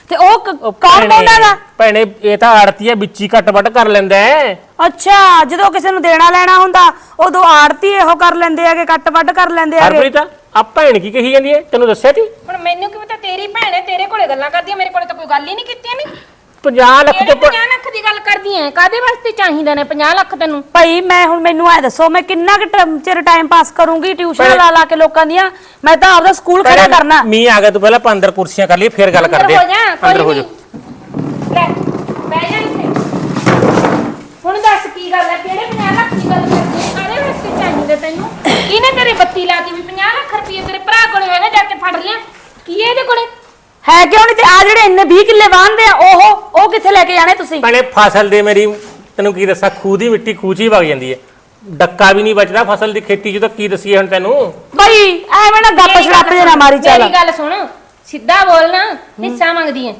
ਤੇ ਉਹ ਕ- ਕੌਣ ਭੈਣੇ- ਬੋਲਦਾਗਾ ਭੈਣੇ ਇਹ ਤਾਂ ਆੜਤੀ ਐ ਵਿੱਚ ਹੀ ਕੱਟ ਵੱਟ ਕਰ ਲੈਂਦਾ ਹੈ। ਅੱਛਾ ਜਦੋਂ ਕਿਸੇ ਨੂੰ ਦੇਣਾ ਲੈਣਾ ਹੁੰਦਾ ਉਦੋਂ ਆੜਤੀ ਇਹੋ ਕਰ ਲੈਂਦੇ ਆਗੇ ਕੱਟ ਵੱਢ ਕਰ ਲੈਂਦੇ ਆਗੇ ਹਰਪ੍ਰੀਤ ਆ ਭੈਣ ਕੀ ਕਹੀ ਜਾਂਦੀ ਐ ਤੈਨੂੰ ਦੱਸਿਆ ਤੀ? ਹੁਣ ਮੈਨੂੰ ਕੀ ਪਤਾ ਤੇਰੀ ਭੈਣ ਹੈ ਤੇਰੇ ਕੋਲੇ ਗੱਲਾਂ ਕਰਦੀ ਹੈ ਮੇਰੇ ਕੋਲੇ ਤਾਂ ਕੋਈ ਗੱਲ ਹੀ ਨਹੀਂ ਕੀਤੀ ਨੇ 50 ਲੱਖ ਕਿਹੜੇ ਤੋਂ ਪ- 50 ਲੱਖ ਦੀ ਗੱਲ ਕਰਦੀ ਐ? ਕਾਦੇ ਵਾਸਤੇ ਚਾਹੀਦੇ ਨੇ 50 ਲੱਖ ਤੈਨੂੰ? ਭਾਈ ਮੈਂ ਹੁਣ ਮੈਨੂੰ ਐ ਦੱਸੋ ਮੈਂ ਕਿੰਨਾ ਕੁ ਟਾਈਮ- ਚਿਰ ਟਾਈਮ ਪਾਸ ਕਰੂੰਗੀ ਟਿਊਸ਼ਨ ਲਾ ਲਾ ਕੇ ਲੋਕਾਂ ਦੀਆਂ? ਮੈਂ ਤਾਂ ਆਪਦਾ ਸਕੂਲ ਖੜਾ ਕਰਨਾ। ਮੀਂਹ ਆ ਗਿਆ ਤੂੰ ਪਹਿਲਾਂ ਆਪਾਂ ਅੰਦਰ ਕੁਰਸੀਆਂ ਕਰ ਲਈ ਫਿਰ ਗੱਲ ਅੰਦਰ ਕਰਦੇ ਹੋ ਆ ਜਾ ਅੰਦਰ ਹੋ ਕੋਈ ਨਹੀਂ। ਲੈ ਬਹਿ ਜਾ ਇੱਥੇ। ਹੁਣ ਦੱਸ ਕੀ ਗੱਲ ਹੈ ਕਿਹੜੇ 50 ਲੱਖ ਦੀ ਗੱਲ ਕਰਦੀ ਕਾਦੇ ਵਾਸਤੇ ਚਾਹੀਦੇ ਤੈਨੂੰ? ਇਹਨੇ ਤੇਰੇ ਬੱਤੀ ਲਾਤੀ ਵੀ 50 ਲੱਖ ਰੁਪਏ ਤੇਰੇ ਭਰਾ ਕੋਲੇ ਹੈਗਾ ਜਾ ਕੇ ਫੜ ਲਿਆ? ਕੀ ਹੈ ਇਹਦੇ ਕੋਲੇ? ਹੈ ਕਿਉਂ ਨਹੀਂ ਤੇ ਆ ਜਿਹੜੇ ਇੰਨੇ 20 ਕਿੱਲੇ ਵਾਹਨਦੇ ਆ ਉਹ ਉਹ ਕਿੱਥੇ ਲੈ ਕੇ ਜਾਣੇ ਤੁਸੀਂ? ਭੈਣੇ ਫਸਲ ਦੇ ਮੇਰੀ ਤੈਨੂੰ ਕੀ ਦੱਸਾਂ ਖੂਹ ਦੀ ਮਿੱਟੀ ਖੂਹ 'ਚ ਹੀ ਵਗ ਜਾਂਦੀ ਹੈ। ਡੱਕਾ ਵੀ ਨਹੀਂ ਬਚਦਾ ਫਸਲ ਦੀ ਖੇਤੀ 'ਚ ਤਾਂ ਕੀ ਦਸੀਏ ਹੁਣ ਤੈਨੂੰ? ਭਾਈ ਐਵੇਂ ਨਾ ਗੱਪ ਮੇਰੀ ਛੜਾਪ ਗੱਲ ਜੇ ਨਾ ਮਾਰੀ ਚੱਲ। ਮੇਰੀ ਗੱਲ ਸੁਣ ਸਿੱਧਾ ਬੋਲਣਾ ਹਿੱਸਾ ਮੰਗਦੀ ਐ।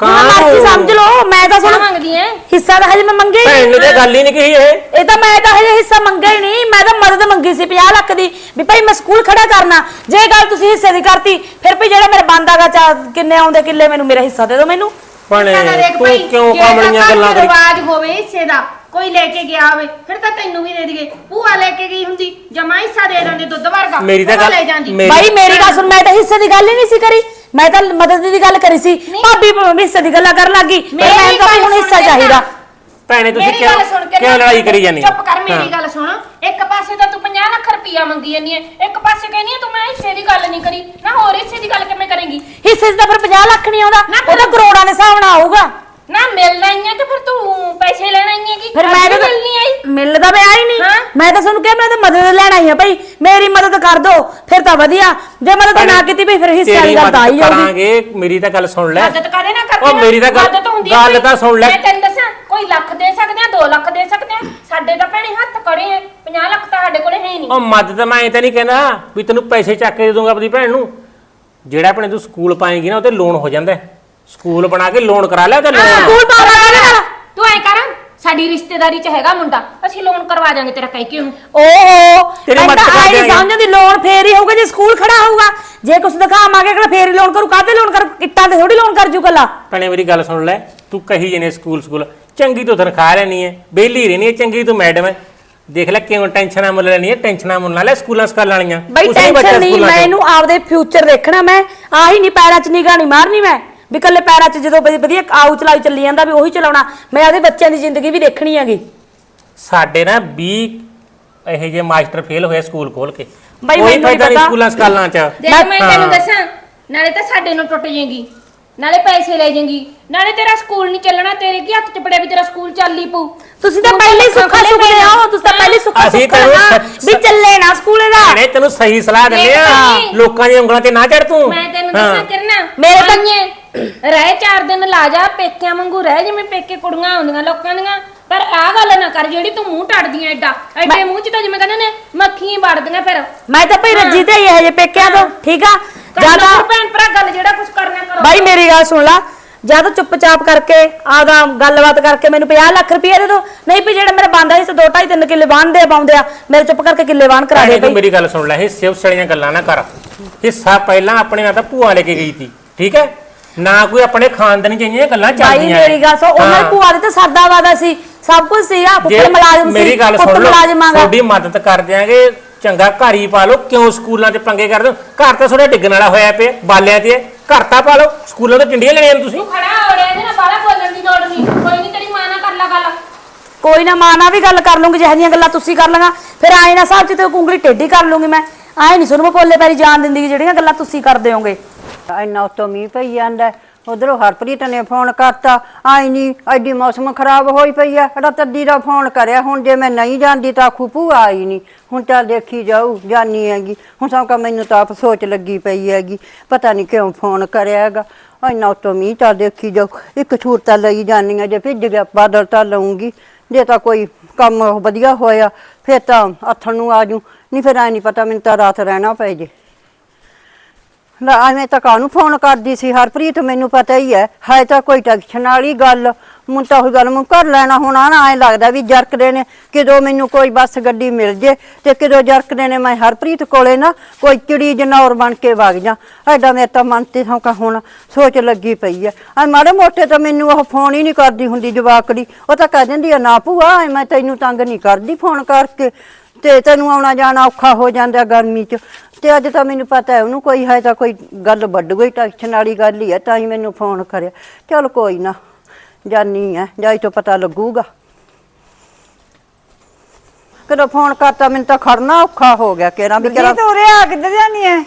ਜਿੰਨਾ ਮਰਜ਼ੀ ਸਮਝ ਲਓ ਮੈਂ ਤਾਂ ਹਿੱਸਾ ਸੁਣ ਮੰਗਦੀ ਐ। ਹਿੱਸਾ ਤਾਂ ਹਜੇ ਮੈਂ ਮੰਗਿਆ ਹੀ ਭੈਣ ਨੇ ਨਹੀਂ। ਤੇ ਗੱਲ ਹੀ ਨਹੀਂ ਕਹੀ ਇਹ। ਇਹ ਤਾਂ ਮੈਂ ਤਾਂ ਹਜੇ ਹਿੱਸਾ ਮੰਗਿਆ ਹੀ ਨਹੀਂ ਮੈਂ ਤਾਂ ਮਦਦ ਮੰਗੀ ਸੀ 50 ਲੱਖ ਦੀ ਵੀ ਭਾਈ ਮੈਂ ਸਕੂਲ ਖੜਾ ਕਰਨਾ। ਜੇ ਗੱਲ ਤੁਸੀਂ ਹਿੱਸੇ ਦੀ ਕਰਤੀ ਫਿਰ ਵੀ ਜਿਹੜਾ ਮੇਰਾ ਬੰਦਾਗਾ ਚਾ ਕਿੰਨੇ ਆਉਂਦੇ ਕਿੱਲੇ ਮੈਨੂੰ ਮੇਰਾ ਹਿੱਸਾ ਦੇ ਦਿਓ ਮੈਨੂੰ। ਭੈਣੇ ਹਿੱਸਾ ਤਾਂ ਦੇਖ ਤੂੰ ਭਾਈ, ਕਿਉਂ ਜੇ ਤਾਂ ਕਾਮਲੀਆਂ ਘਰ ਗੱਲਾਂ ਚ ਕਰੀ? ਰਿਵਾਜ ਹੋਵੇ ਹਿੱਸੇ ਦਾ ਕੋਈ ਲੈ ਕੇ ਗਿਆ ਹੋਵੇ ਫਿਰ ਤਾਂ ਤੈਨੂੰ ਵੀ ਦੇ ਦਈਏ। ਭੂਆ ਲੈ ਕੇ ਗਈ ਹੁੰਦੀ ਜਮਾ ਹਿੱਸਾ ਦੇ ਦਿੰਦੇ ਦੁੱਧ ਵਰਗਾ ਮੇਰੀ ਤਾਂ ਗੱਲ- ਲੈ ਜਾਂਦੀ। ਮੇਰੀ- ਭਾਈ ਮੇਰੀ ਗੱਲ ਸੁਣ ਮੈਂ ਤਾਂ ਹਿੱਸੇ ਦੀ ਗੱਲ ਹੀ ਨਹੀਂ ਸੀ ਕਰੀ। ਮੈਂ ਤਾਂ ਮਦਦ ਦੀ ਗੱਲ ਕਰੀ ਸੀ। ਭਾਬੀ ਵੀ ਹਿੱਸੇ ਦੀ ਗੱਲਾਂ ਕਰਨ ਲੱਗੀ। ਪਰ ਮੈਂ ਤਾਂ ਹੁਣ ਹਿੱਸਾ ਚਾਹੀਦਾ। ਭੈਣੇ ਤੁਸੀਂ ਮੇਰੀ ਗੱਲ ਸੁਣ ਕਿਉਂ ਕੇ ਕਿਉਂ ਨਾ ਲੜਾਈ ਕਰੀ ਜਾਂਦੀ? ਚੁੱਪ ਕਰ ਮੇਰੀ ਗੱਲ ਸੁਣ। ਇੱਕ ਪਾਸੇ ਤਾਂ ਤੂੰ 50 ਲੱਖ ਰੁਪਈਆ ਮੰਗੀ ਜਾਂਦੀ ਐ। ਇੱਕ ਪਾਸੇ ਕਹਿੰਦੀ ਐ ਤੂੰ ਮੈਂ ਹਿੱਸੇ ਦੀ ਗੱਲ ਨਹੀਂ ਕਰੀ। ਨਾ ਹੋਰ ਹਿੱਸੇ ਦੀ ਗੱਲ ਕਿਵੇਂ ਕਰੇਂਗੀ? ਹਿੱਸੇ 'ਚ ਤਾਂ ਫਿਰ 50 ਲੱਖ ਨਹੀਂ ਆਉਂਦਾ। ਨਾ ਉਹ ਤਾਂ ਕਰੋੜਾਂ ਦੇ ਹਿਸਾਬ ਨਾਲ ਆਊਗਾ। ਨਾ ਮਿਲ ਆਈਆਂ ਤੇ ਫਿਰ ਤੂੰ ਪੈਸੇ ਲੈਣ ਆਈਆਂ ਕੀ? ਫਿਰ ਮਿਲਣੀ ਮਿਲਦਾ ਮੈਂ ਆਈ ਨਹੀਂ। ਹਾਂ। ਮੈਂ ਤਾਂ ਤੁਹਾਨੂੰ ਕਿਹਾ ਮੈਂ ਤਾਂ ਮਦਦ ਲੈਣ ਆਈ ਆ ਭਾਈ। ਮੇਰੀ ਮਦਦ ਕਰ ਦੋ ਫਿਰ ਤਾਂ ਵਧੀਆ। ਜੇ ਮਦਦ ਨਾ ਕੀਤੀ ਵੀ ਫਿਰ ਹਿੱਸੇ ਵਾਲੀ ਗੱਲ ਤਾਂ ਆਈ ਮਦਦ ਜਾਊਗੀ। ਕਰਾਂਗੇ ਮੇਰੀ ਤਾਂ ਗੱਲ ਸੁਣ ਲੈ। ਮਦਦ ਕਰੇ ਨਾ ਕਰਦੇ ਉਹ ਨਾ। ਮੇਰੀ ਤਾਂ ਗੱਲ- ਮਦਦ ਹੁੰਦੀ ਗੱਲ ਕੋਈ। ਤਾਂ ਸੁਣ ਲੈ। ਮੈਂ ਤੈਨੂੰ ਦੱਸਾਂ ਕੋਈ ਲੱਖ ਦੇ ਸਕਦੇ ਆ 2 ਲੱਖ ਦੇ ਸਕਦੇ ਆ। ਸਾਡੇ ਤਾਂ ਭੈਣੇ ਹੱਥ ਕੜੇ ਆ 50 ਲੱਖ ਤਾਂ ਸਾਡੇ ਕੋਲੇ ਹੈ ਹੀ ਨਹੀਂ। ਉਹ ਮਦਦ ਮੈਂ ਤਾਂ ਨਹੀਂ ਕਹਿੰਦਾ ਵੀ ਤੈਨੂੰ ਪੈਸੇ ਚੱਕ ਕੇ ਦੇ ਦੂੰਗਾ ਆਪਣੀ ਭੈਣ ਨੂੰ। ਜਿਹੜਾ ਆਪਣੇ ਤੂੰ ਸਕੂਲ ਪਾਏਗੀ ਨਾ ਉਹ ਤੇ ਲੋਨ ਹੋ ਜਾਂਦਾ ਹੈ। ਸਕੂਲ ਬਣਾ ਕੇ ਲੋਨ ਕਰਾ ਲਿਆ ਤੇ ਲੋਨ ਸਕੂਲ ਤੂੰ ਐ ਕਰ ਸਾਡੀ ਰਿਸ਼ਤੇਦਾਰੀ 'ਚ ਹੈਗਾ ਮੁੰਡਾ ਅਸੀਂ ਲੋਨ ਕਰਵਾ ਦਾਂਗੇ ਤੇਰਾ ਕਹਿ ਕੇ ਉਹਨੂੰ। ਓਹੋ ਤੇਰੀ ਮੈਂ ਤਾਂ ਕਰ ਆਈ ਦਿਆਂਗੇ। ਸਮਝਦੀ ਲੋਨ ਫੇਰ ਹੀ ਹੋਊਗਾ ਜੇ ਸਕੂਲ ਖੜਾ ਹੋਊਗਾ। ਜੇ ਕੁਛ ਦਿਖਾਵਾਂਗੇ ਕਿਹੜਾ ਫੇਰ ਹੀ ਲੋਨ ਕਰੂ ਕਾਹਦੇ ਲੋਨ ਕਰ ਕਿੱਟਾਂ ਤੇ ਥੋੜੀ ਲੋਨ ਕਰ ਜੂ ਕੱਲਾ। ਭੈਣੇ ਮੇਰੀ ਗੱਲ ਸੁਣ ਲੈ ਤੂੰ ਕਹੀ ਜਨੇ ਸਕੂਲ ਸਕੂਲ। ਚੰਗੀ ਤੋਂ ਤਨਖਾਹ ਲੈਣੀ ਹੈ ਬੇਲੀ ਰਹਿਣੀ ਹੈ ਚੰਗੀ ਤੂੰ ਮੈਡਮ ਹੈ ਦੇਖ ਲੈ ਕਿਉਂ ਟੈਨਸ਼ਨਾਂ ਮੁੱਲ ਲੈਣੀ ਹੈ ਟੈਨਸ਼ਨਾਂ ਮੁੱਲ ਲੈ ਸਕੂਲਾਂ ਸਕਾਲਾਂ ਵਾਲੀਆਂ। ਬਈ ਕੁਛ ਨੀ ਬਚਿਆ ਟੈਨਸ਼ਨ ਨਹੀਂ ਸਕੂਲਾਂ 'ਚ। ਮੈਨੂੰ ਆਪਦੇ ਫਿਊਚਰ ਦੇਖਣਾ ਮੈਂ ਆਹੀ ਨਹੀਂ ਪੈਰਾਂ 'ਚ ਨਿਗਾਹ ਨਹੀਂ ਮਾਰਨੀ ਮੈਂ। ਵੀ ਕੱਲੇ ਪੈਰਾਂ 'ਚ ਜਦੋਂ ਵਧ- ਵਧੀਆ ਆਉ ਚਲਾਈ ਚੱਲੀ ਜਾਂਦਾ ਵੀ ਉਹੀ ਚਲਾਉਣਾ ਮੈਂ ਆਪਦੇ ਬੱਚਿਆਂ ਦੀ ਜ਼ਿੰਦਗੀ ਵੀ ਦੇਖਣੀ ਹੈਗੀ। ਸਾਡੇ ਨਾ 20 ਇਹੋ ਜਿਹੇ ਮਾਸਟਰ ਫੇਲ ਹੋਏ ਸਕੂਲ ਖੋਲ ਕੇ। ਬਈ ਕੋਈ ਮੈਨੂੰ ਨੀ ਫਾਇਦਾ ਨਹੀਂ ਪਤਾ। ਸਕੂਲਾਂ ਸਕਾਲਾਂ 'ਚ। ਦੇਖ ਮੈਂ ਤੈਨੂੰ ਦੱਸਾਂ ਨਾਲੇ ਤਾਂ ਸਾਡੇ ਨੂੰ ਟੁੱਟ ਜਾਏਗੀ। ਨਾਲੇ ਪੈਸੇ ਲੈ ਜਾਏਗੀ। ਨਾਲੇ ਤੇਰਾ ਸਕੂਲ ਨਹੀਂ ਚੱਲਣਾ ਤੇਰੇ ਕੀ ਹੱਥ ਚ ਪੜਿਆ ਵੀ ਤੇਰਾ ਸਕੂਲ ਚੱਲ ਹੀ ਪਊ। ਤੁਸੀਂ ਤਾਂ ਪਹਿਲੇ ਹੀ ਸੁੱਖਾ ਸੁੱਖਦੇ ਹੋ ਤੁਸੀਂ ਤਾਂ ਪਹਿਲੇ ਹੀ ਸੁੱਖਾ ਅਸੀਂ ਸੁੱਖਾ ਤੈਨੂੰ ਨਾ ਸੱਚ- ਵੀ ਚੱਲੇ ਨਾ ਸਕੂਲ ਇਹਦਾ ਭੈਣੇ ਤੈਨੂੰ ਸਹੀ ਸਲਾਹ ਦਿੰਦੇ ਆ। ਨਹੀਂ। ਲੋਕਾਂ ਦੀਆਂ ਉਂਗਲਾਂ ਤੇ ਨਾ ਚੜ ਤੂੰ। ਮੈਂ ਤੈਨੂੰ ਹਾਂ। ਦੱਸਾਂ ਕਰਨਾ ਮੇਰੇ ਤਾਂ- ਰਹਿ ਚਾਰ ਦਿਨ ਲਾ ਜਾ ਪੇਕਿਆਂ ਵਾਂਗੂ ਰਹਿ ਜਿਵੇਂ ਪੇਕੇ ਕੁੜੀਆਂ ਆਉਂਦੀਆਂ ਲੋਕਾਂ ਦੀਆਂ। ਪਰ ਆਹ ਗੱਲ ਨਾ ਕਰ ਜਿਹੜੀ ਤੂੰ ਮੂੰਹ ਟੜਦੀਆਂ ਐਡਾ ਐਡੇ ਮੂੰਹ ਚ ਤਾਂ ਜਿਵੇਂ ਕਹਿੰਦੇ ਨੇ ਮੱਖੀਆਂ ਵੜਦੀਆਂ ਫਿਰ। ਮੈਂ ਤਾਂ ਭਈ ਰੱਜੀ ਤੇ ਹੀ ਇਹ ਜੇ ਪੇਕਿਆਂ ਤੋਂ ਠੀਕ ਆ? ਜ਼ਿਆਦਾ ਜ਼ਿਆਦਾ ਭੈਣ ਭਰਾ ਗੱਲ ਜਿਹੜਾ ਕੁਝ ਕਰਨਾ ਕਰੋ। ਬਾਈ ਮੇਰੀ ਗੱਲ ਸੁਣ ਲਾ ਜਾਂ ਤਾਂ ਚੁੱਪਚਾਪ ਕਰਕੇ ਆਦਾ ਗੱਲਬਾਤ ਕਰਕੇ ਮੈਨੂੰ 50 ਲੱਖ ਰੁਪਏ ਦੇ ਦੋ ਨਹੀਂ ਵੀ ਜਿਹੜਾ ਮੇਰੇ ਬੰਦਾ ਸੀ 2 2.5 3 ਕਿੱਲੇ ਵਾਹਣਦੇ ਪਾਉਂਦੇ ਆ ਮੇਰੇ ਚੁੱਪ ਕਰਕੇ ਕਿੱਲੇ ਵਾਹਣ ਕਰਾ ਦੇ ਭੈਣੇ ਤੂੰ ਬਈ ਮੇਰੀ ਗੱਲ ਸੁਣ ਲੈ ਇਹ ਸਿਵ ਸੜੀਆਂ ਗੱਲਾਂ ਨਾ ਕਰ। ਹਿੱਸਾ ਪਹਿਲਾਂ ਆਪਣੇ ਨਾਲ ਤਾਂ ਭੂਆ ਲੈ ਕੇ ਗਈ ਸੀ ਠੀਕ ਹੈ? ਨਾ ਕੋਈ ਆਪਣੇ ਖਾਨਦਾਨੀ ਜਿਹੀਆਂ ਗੱਲਾਂ ਬਾਈ ਚੱਲਦੀਆਂ ਮੇਰੀ ਗੱਲ ਸੁਣ ਉਹਨਾਂ। ਦੀ ਭੂਆ ਦੇ ਤਾਂ ਸਾਦਾ ਵਾਦਾ ਸੀ। ਸਭ ਕੁਝ ਸੀਗਾ ਜੇ ਪੁੱਤਰ ਮੁਲਾਜ਼ਮ ਸੀ ਮੇਰੀ ਗੱਲ ਪੁੱਤ ਸੁਣ ਲਓ ਮੁਲਾਜ਼ਮਾਂ ਦਾ। ਤੁਹਾਡੀ ਮਦਦ ਕਰ ਦਿਆਂਗੇ ਚੰਗਾ ਘਰ ਹੀ ਪਾ ਲਓ ਕਿਉਂ ਸਕੂਲਾਂ 'ਚ ਪੰਗੇ ਕਰਦੇ ਹੋ? ਘਰ ਤਾਂ ਥੋੜਾ ਡਿੱਗਣ ਵਾਲਾ ਹੋਇਆ ਪਿਆ ਬਾਲਿਆਂ ਤੇ। ਘਰ ਤਾਂ ਪਾ ਲਓ ਸਕੂਲਾਂ ਤੋਂ ਟਿੰਡੀਆਂ ਲੈਣੀਆਂ ਨੇ ਤੁਸੀਂ। ਤੂੰ ਖੜਾ ਹੋ ਰਿਹਾ ਇਹਦੇ ਨਾਲ ਬਾਹਲਾ ਬੋਲਣ ਦੀ ਲੋੜ ਨਹੀਂ। ਕੋਈ ਨਹੀਂ ਤੇਰੀ ਮਾਂ ਨਾਲ ਕਰ ਲਾ ਗੱਲ। ਕੋਈ ਨਾ ਮਾਂ ਨਾਲ ਵੀ ਗੱਲ ਕਰ ਲੂੰਗੀ ਜਿਹੋ ਜਿਹੀਆਂ ਗੱਲਾਂ ਤੁਸੀਂ ਕਰ ਲਗਾ ਫਿਰ ਆਏ ਨਾ ਸਾਹਿਬ ਜੀ ਤੇ ਉਂਗਲੀ ਟੇਢੀ ਕਰ ਲੂੰਗੀ ਮੈਂ। ਆਏ ਨਹੀਂ ਸੁਣ ਮੈਂ ਪੋਲੇ ਪੈਰੀ ਜਾਣ ਦਿੰਦੀ ਜਿਹੜੀਆਂ ਗੱਲਾਂ ਤੁਸੀਂ ਕਰਦੇ ਹੋਗੇ ਇੰਨਾ ਉੱਤੋਂ ਮੀਂਹ ਪਈ ਜਾਂਦਾ ਉਧਰੋਂ ਹਰਪ੍ਰੀਤ ਨੇ ਫੋਨ ਕਰਤਾ, ਆਈ ਨਹੀਂ ਐਡੀ ਮੌਸਮ ਖਰਾਬ ਹੋਈ ਪਈ ਆ ਰਤਦੀ ਦਾ ਫੋਨ ਕਰਿਆ, ਹੁਣ ਜੇ ਮੈਂ ਨਹੀਂ ਜਾਂਦੀ ਤਾਂ ਖੁਪੂ ਆਈ ਨਹੀਂ ਹੁਣ ਤਾਂ ਦੇਖੀ ਜਾਊ, ਜਾਨੀ ਹੈਗੀ। ਹੁਣ ਸਭ ਕਾ ਮੈਨੂੰ ਤਾਂ ਆਪ ਸੋਚ ਲੱਗੀ ਪਈ ਹੈਗੀ। ਪਤਾ ਨਹੀਂ ਕਿਉਂ ਫੋਨ ਕਰਿਆ ਹੈਗਾ। ਇੰਨਾ ਉੱਤੋਂ ਮੀਂਹ ਤਾਂ ਦੇਖੀ ਜਾਊ। ਇੱਕ ਛੂਰ ਤਾਂ ਲਈ ਜਾਨੀ ਆ ਜੇ ਭਿੱਜ ਗਿਆ ਬਾਦਲ ਤਾਂ ਲਊਂਗੀ। ਜੇ ਤਾਂ ਕੋਈ ਕੰਮ ਵਧੀਆ ਹੋਇਆ, ਫਿਰ ਤਾਂ ਹੱਥਣ ਨੂੰ ਆਜੂ ਨਹੀਂ ਫਿਰ ਐ ਨਹੀਂ ਪਤਾ, ਮੈਨੂੰ ਤਾਂ ਰਾਤ ਰਹਿਣਾ ਪੈ ਜੇ। ਲੈ ਐਵੇਂ ਤਾਂ ਕਾਹਨੂੰ ਫੋਨ ਕਰਦੀ ਸੀ? ਹਰਪ੍ਰੀਤ, ਮੈਨੂੰ ਪਤਾ ਹੀ ਹੈ ਹੈ ਤਾਂ ਕੋਈ ਟੈਨਸ਼ਨ ਵਾਲੀ ਗੱਲ। mun ਤਾਂ ਉਹ ਗੱਲ, ਮੈਂ ਕਰ ਲੈਣਾ ਹੁਣ ਨਾ, ਐ ਲੱਗਦਾ ਵੀ ਜਰਕਦੇ ਨੇ, ਕਿਦੋਂ ਮੈਨੂੰ ਕੋਈ ਬੱਸ ਗੱਡੀ ਮਿਲ ਜੇ ਤੇ ਕਿਦੋਂ ਜਰਕਦੇ ਨੇ ਮੈਂ ਹਰਪ੍ਰੀਤ ਕੋਲੇ ਨਾ, ਕੋਈ ਚਿੜੀ ਜਨੌਰ ਬਣ ਕੇ ਵਗ ਜਾ। ਐਡਾ ਮੇਰੇ ਤਾਂ ਮਨ ਤੇ ਸੌਂਕਾ ਹੁਣ, ਸੋਚ ਲੱਗੀ ਪਈ ਐ ਐ ਮਾੜੇ ਮੋਟੇ ਤਾਂ ਮੈਨੂੰ ਉਹ ਫੋਨ ਹੀ ਨਹੀਂ ਕਰਦੀ ਹੁੰਦੀ ਜਵਾਕੜੀ। ਉਹ ਤਾਂ ਕਹਿ ਦਿੰਦੀ ਆ, ਨਾ ਭੂਆ, ਐ ਮੈਂ ਤੈਨੂੰ ਤੰਗ ਨਹੀਂ ਕਰਦੀ ਫੋਨ ਕਰਕੇ। ਤੇ ਤੈਨੂੰ ਆਉਣਾ ਜਾਣਾ ਔਖਾ ਹੋ ਜਾਂਦਾ ਗਰਮੀ 'ਚ। ਤੇ ਅੱਜ ਤਾਂ ਮੈਨੂੰ ਪਤਾ ਹੈ ਉਹਨੂੰ ਕੋਈ ਹੈ ਤਾਂ ਕੋਈ ਗੱਲ ਵੱਡ ਗਈ ਟੈਨਸ਼ਨ ਵਾਲੀ ਗੱਲ ਹੀ ਹੈ ਤਾਂ ਹੀ ਮੈਨੂੰ ਫੋਨ ਕਰਿਆ। ਚਲ ਕੋਈ ਨਾ ਜਾਨੀ ਹੈ ਜਾਈ ਤੋਂ ਪਤਾ ਲੱਗੂਗਾ। ਕਦੋਂ ਫੋਨ ਕਰਤਾ ਮੈਨੂੰ ਤਾਂ ਖੜਨਾ ਔਖਾ ਹੋ ਗਿਆ ਕਿਹੜਾ ਵੀ ਕਿਹੜਾ ਤੂੰ ਰਿਆ ਕਿੱਧਰ ਜਾਨੀ ਐ?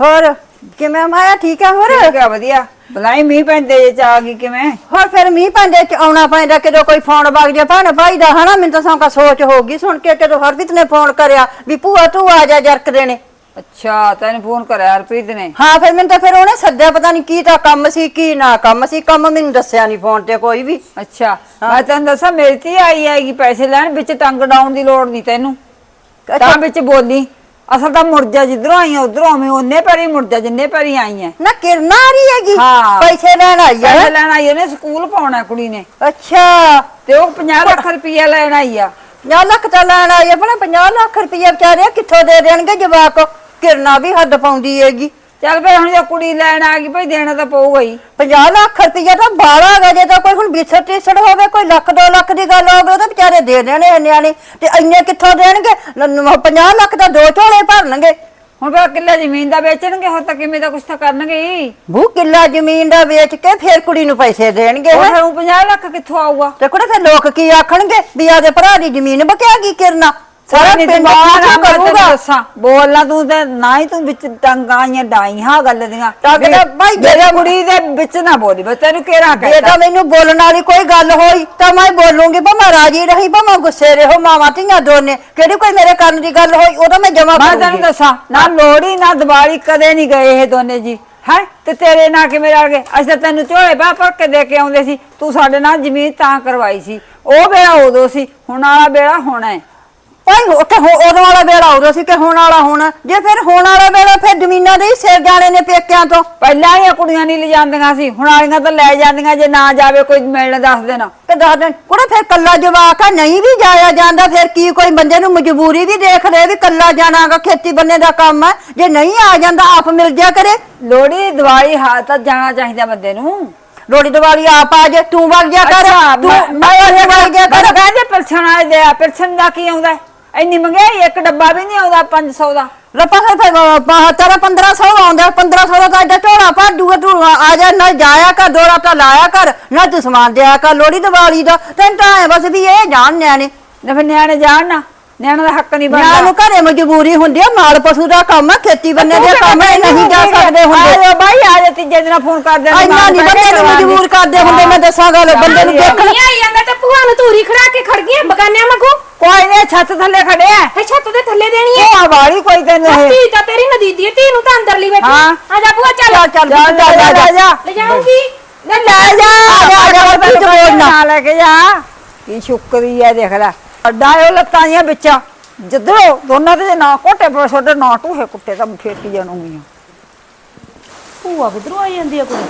ਹੋਰ ਕਿਵੇਂ ਮਾਇਆ ਠੀਕ ਹੈ ਹੋਰ? ਠੀਕ ਆ ਵਧੀਆ। ਬਲਾਈ ਮੀਂਹ ਪੈਂਦੇ ਜੇ ਚ ਆ ਗਈ ਕਿਵੇਂ? ਹੋਰ ਫਿਰ ਮੀਂਹ ਪੈਂਦੇ ਚ ਆਉਣਾ ਪੈਂਦਾ ਕਿਦੋਂ ਕੋਈ ਫੋਨ ਵਗ ਜਾ? ਭੈਣ ਭਾਈ ਦਾ ਹਨਾ ਮੈਨੂੰ ਤਾਂ ਸੌਂਕਾ ਸੋਚ ਹੋ ਗਈ ਸੁਣ ਕੇ ਕਿਦੋਂ ਹਰਪ੍ਰੀਤ ਨੇ ਫੋਨ ਕਰਿਆ ਵੀ ਭੂਆ ਤੂੰ ਆ ਜਾ ਜਰਕਦੇ ਨੇ। ਅੱਛਾ ਤੈਨੂੰ ਫੋਨ ਕਰਿਆ ਹਰਪ੍ਰੀਤ ਨੇ? ਹਾਂ ਫਿਰ ਮੈਨੂੰ ਤਾਂ ਫਿਰ ਉਹਨੇ ਸੱਦਿਆ ਪਤਾ ਨਹੀਂ ਕੀ ਤਾਂ ਕੰਮ ਸੀ ਕੀ ਨਾ ਕੰਮ ਸੀ ਕੰਮ ਮੈਨੂੰ ਦੱਸਿਆ ਨਹੀਂ ਫੋਨ ਤੇ ਕੋਈ ਵੀ। ਅੱਛਾ ਮੈਂ ਤੈਨੂੰ ਦੱਸਾਂ ਮੇਰੀ ਧੀ ਆਈ ਆਏਗੀ ਪੈਸੇ ਲੈਣ ਵਿੱਚ ਟੰਗ ਡਾਉਣ ਦੀ ਲੋੜ ਨਹੀਂ ਤੈਨੂੰ। ਤਾਂ ਵਿੱਚ ਬੋਲੀ। ਅਸਲ ਤਾਂ ਮੁਰਜਾ ਜਿੱਧਰੋਂ ਆਈਆਂ ਉਧਰੋਂ ਆਵੇਂ ਉਹਨੇ ਪੈਰੀ ਮੁਰਜਾ ਜਿੰਨੇ ਪੈਰੀ ਆਈਆਂ। ਨਾ ਕਿਰਨਾ ਆ ਰਹੀ ਹੈਗੀ ਹਾਂ। ਪੈਸੇ ਲੈਣ ਆਈ ਪੈਸੇ ਹੈ ਲੈਣ ਆਈ ਉਹਨੇ ਸਕੂਲ ਪਾਉਣਾ ਕੁੜੀ ਨੇ। ਅੱਛਾ। ਤੇ ਉਹ 50 ਲੱਖ ਰੁਪਈਆ ਲੈਣ ਆਈ ਆ। 50 ਲੱਖ ਤਾਂ ਲੈਣ ਆਈ ਹੈ ਆਪਣਾ 50 ਲੱਖ ਰੁਪਏ ਵਿਚਾਰੇ ਕਿੱਥੋਂ ਦੇ ਦੇਣਗੇ ਜਵਾਕ? ਕਿਰਨਾ ਵੀ ਹੱਦ ਪਾਉਂਦੀ ਹੈਗੀ। ਚੱਲ ਫੇ ਹੁਣ ਜੇ ਕੁੜੀ ਲੈਣ ਆ ਗਈ ਭਈ ਦੇਣਾ ਤਾਂ ਪਊਗਾ ਹੀ। 50 ਲੱਖ ਰੁਪਏ ਤਾਂ ਬਾਲਾ ਗਾ ਜੇ ਤਾਂ ਕੋਈ ਹੁਣ ਵਿਸਰ ਤੀਸੜ ਹੋਵੇ ਕੋਈ ਲੱਖ 2 ਲੱਖ ਦੀ ਗੱਲ ਹੋਵੇ ਉਹ ਤਾਂ ਵਿਚਾਰੇ ਦੇ ਦੇਣੇ ਨਿਆਣੇ ਤੇ ਇੰਨੇ ਕਿੱਥੋਂ ਦੇਣਗੇ? 50 ਲੱਖ ਤਾਂ ਦੋ ਝੋਲੇ ਭਰਨਗੇ ਹੁਣ ਫੇ ਕਿੱਲਾ ਜ਼ਮੀਨ ਦਾ ਵੇਚਣਗੇ ਹੋਰ ਤਾਂ ਕਿਵੇਂ ਦਾ ਕੁਛ ਤਾਂ ਕਰਨਗੇ ਹੀ। ਬੂ ਕਿੱਲਾ ਜ਼ਮੀਨ ਦਾ ਵੇਚ ਕੇ ਫੇਰ ਕੁੜੀ ਨੂੰ ਪੈਸੇ ਦੇਣਗੇ ਉਹ ਹੈਂ। ਫਿਰ ਊਂ 50 ਲੱਖ ਕਿੱਥੋਂ ਆਊਗਾ? ਤੇ ਕੁੜੇ ਫਿਰ ਲੋਕ ਕੀ ਆਖਣਗੇ? ਵੀ ਆਦੇ ਭਰਾ ਦੀ ਜ਼ਮੀਨ ਬਕਿਆ ਕੀ ਕਰਨਾ। ਸਾਰਾ ਦਿਮਾਗ ਨਾ ਕਰੂਗਾ? ਬੋਲਣਾ ਤੂੰ ਤੇ ਨਾ ਹੀ ਤੂੰ ਵਿੱਚ ਟੰਗਾਈਆਂ ਡਾਈਆਂ ਗੱਲ ਦੀਆਂ। ਟੰਗ ਤਾਂ ਭਾਈ ਮੇਰੇ ਜਿਹੜਾ- ਕੁੜੀ ਦੇ ਵਿੱਚ ਨਾ ਬੋਲੀ ਬਸ ਤੈਨੂੰ ਕਿਹੜਾ ਜੇ ਕਹਿਤਾ? ਤਾਂ ਮੈਨੂੰ ਬੋਲਣ ਵਾਲੀ ਕੋਈ ਗੱਲ ਹੋਈ ਤਾਂ ਮੈਂ ਬੋਲੂੰਗੀ ਭਾਵੇਂ ਰਾਜੀ ਰਹੀ ਭਾਵੇਂ ਗੁੱਸੇ ਰਹੋ ਮਾਵਾਂ ਧੀਆਂ ਦੋਨੇ। ਕਿਹੜੀ ਕੋਈ ਮੇਰੇ ਕੰਨ ਦੀ ਗੱਲ ਹੋਈ ਉਹਦਾ ਮੈਂ ਜਮਾ ਮੈਂ ਤੈਨੂੰ ਦੱਸਾਂ ਨਾ ਲੋੜੀ ਨਾ ਦਿਵਾਲੀ ਕਦੇ ਨਹੀਂ ਗਏ ਇਹ ਦੋਨੇ ਜੀ। ਹੈ? ਤੇ ਤੇਰੇ ਨਾਲ ਕਿਵੇਂ ਆ ਗਏ? ਅਸੀਂ ਤਾਂ ਤੈਨੂੰ ਝੋਲੇ ਬਾ ਭਰ ਕੇ ਦੇ ਕੇ ਆਉਂਦੇ ਸੀ ਤੂੰ ਸਾਡੇ ਨਾਲ ਜ਼ਮੀਨ ਤਾਂ ਕਰਵਾਈ ਸੀ। ਉਹ ਵੇਲਾ ਉਦੋਂ ਸੀ ਹੁਣ ਵਾਲਾ ਵੇਲਾ ਹੋਣਾ ਹੈ। ਭਾਈ ਉੱਥੇ ਹੋ- ਉਦੋਂ ਵਾਲਾ ਵੇਲਾ ਉਦੋਂ ਸੀ ਕਿ ਹੁਣ ਵਾਲਾ ਹੁਣ। ਜੇ ਫਿਰ ਹੁਣ ਵਾਲਾ ਵੇਲਾ ਫਿਰ ਜ਼ਮੀਨਾਂ ਦੇ ਹੀ ਸਿਰ ਜਾਣੇ ਨੇ ਪੇਕਿਆਂ ਤੋਂ। ਪਹਿਲਾਂ ਇਹ ਕੁੜੀਆਂ ਨਹੀਂ ਲਿਜਾਂਦੀਆਂ ਸੀ ਹੁਣ ਵਾਲੀਆਂ ਤਾਂ ਲੈ ਜਾਂਦੀਆਂ ਜੇ ਨਾ ਜਾਵੇ ਕੋਈ ਮਿਲਣ ਦੱਸ ਦੇਣਾ ਕਿ ਦੱਸ ਦੇਣ ਕੁੜੇ ਫਿਰ ਕੱਲਾ ਜਵਾਕ ਆ ਨਹੀਂ ਵੀ ਜਾਇਆ ਜਾਂਦਾ ਫਿਰ ਕੀ ਕੋਈ ਬੰਦੇ ਨੂੰ ਮਜਬੂਰੀ ਵੀ ਦੇਖ ਲੈ ਵੀ ਕੱਲਾ ਜਾਣਾਗਾ ਖੇਤੀ ਬੰਨੇ ਦਾ ਕੰਮ ਹੈ ਜੇ ਨਹੀਂ ਆ ਜਾਂਦਾ ਆਪ ਮਿਲ ਜਾ ਕਰੇ। ਲੋੜੀ ਦਿਵਾਲੀ ਹਾਂ ਤਾਂ ਜਾਣਾ ਚਾਹੀਦਾ ਬੰਦੇ ਨੂੰ। ਲੋੜੀ ਦੀਵਾਲੀ ਆਪ ਆ ਜੇ ਤੂੰ ਵਗ ਜਾ ਕਰ। ਤੂੰ ਮੈਂ ਮੈਂ ਵਗ ਜਾ ਕਰ। ਕਹਿੰਦੇ ਦੇ ਆ ਪਰਛਣ ਦਾ ਕੀ ਆਉਂਦਾ? ਹੈ? ਇੰਨੀ ਮਹਿੰਗਾਈ ਇੱਕ ਡੱਬਾ ਵੀ ਨਹੀਂ ਆਉਂਦਾ 500 ਦਾ। ਲੱਪਾ ਸੇ ਤੇਰਾ 1500 ਆਉਂਦਾ 1500 ਦਾ ਤਾਂ ਐਡਾ ਢੋਲਾ ਭਰ ਤੂੰ ਆ ਜਾ ਨਾ ਜਾਇਆ ਕਰ ਦੋੜਾ ਤਾਂ ਲਾਇਆ ਕਰ ਨਾ ਤੂੰ ਸਮਾਨ ਦਿਆ ਕਰ ਲੋੜੀ ਦੀਵਾਲੀ ਦਾ ਤੈਨੂੰ ਤਾਂ ਐ ਬਸ ਵੀ ਇਹ ਜਾਣ ਨਿਆਣੇ। ਨਾ ਫਿਰ ਨਿਆਣੇ ਜਾਣ ਨਾ ਨਿਆਣੇ ਦਾ ਹੱਕ ਨਹੀਂ ਬਣਦਾ। ਨਿਆਣੇ ਨੂੰ ਘਰੇ ਮਜਬੂਰੀ ਹੁੰਦੀ ਆ ਮਾਲ ਪਸ਼ੂ ਦਾ ਕੰਮ ਆ ਖੇਤੀ ਬੰਨੇ ਦੇ ਕੰਮ ਇਹ ਨਹੀਂ ਜਾ ਸਕਦੇ ਹੁੰਦੇ। ਆਜੋ ਬਾਈ ਆ ਜਾ ਤੀਜੇ ਦਿਨ ਫੋਨ ਕਰ ਦੇ ਇੰਨਾ ਨਹੀਂ ਬੰਦੇ ਨੂੰ ਮਜਬੂਰ ਕਰਦੇ ਹੁੰਦੇ ਮੈਂ ਦੱਸਾਂ ਗੱਲ ਬੰਦੇ ਨੂੰ ਦੇਖਣ। ਨਹੀਂ ਆਈ ਜਾਂਦਾ ਤੇ ਭੂਆ ਨੂੰ ਧੂਰੀ ਖੜਾ ਕੇ ਖੜ ਗਈਆਂ ਬਗਾਨਿਆਂ ਵਾਂਗੂ। ਕੋਈ ਨਹੀਂ ਛੱਤ ਥੱਲੇ ਖੜੇ ਆ। ਇਹ ਛੱਤ ਦੇ ਥੱਲੇ ਦੇਣੀ ਹੈ। ਉਹ ਵਾਲੀ ਕੋਈ ਤੈਨੂੰ ਇਹ। ਧੀ ਤਾਂ ਤੇਰੀ ਨਦੀ ਦੀ ਹੈ, ਧੀ ਨੂੰ ਤਾਂ ਅੰਦਰਲੀ ਬੈਠੀ ਹਾਂ। ਆ ਜਾ ਭੂਆ ਚੱਲ। ਚੱਲ ਜਾ ਜਾ ਜਾ। ਜਾ ਜਾ। ਲੈ ਜਾਊਂਗੀ। ਲੈ ਲੈ ਜਾ। ਆ ਜਾ, ਜਾ, ਤੈਨੂੰ ਤੂੰ ਬੋਲਣਾ। ਨਾਲ ਲੈ ਕੇ ਜਾ। ਕੀ ਸ਼ੁਕਰੀ ਹੈ ਦੇਖ ਲੈ। ਅੱਡਾ ਉਹ ਲੱਤਾਂ ਦੀਆਂ ਵਿੱਚ। ਜਿੱਧਰੋਂ ਦੋਨਾਂ ਦੇ ਨਾ ਕੋਟੇ ਪਰ ਛੋਟੇ ਨਾ ਟੂਹੇ ਕੁੱਤੇ ਤਾਂ ਫੇਟੀ ਜਾਣੂਗੀਆਂ ਭੂਆ ਕਿਧਰੋਂ ਆਈ ਜਾਂਦੀ ਆ ਕੁੜੀ?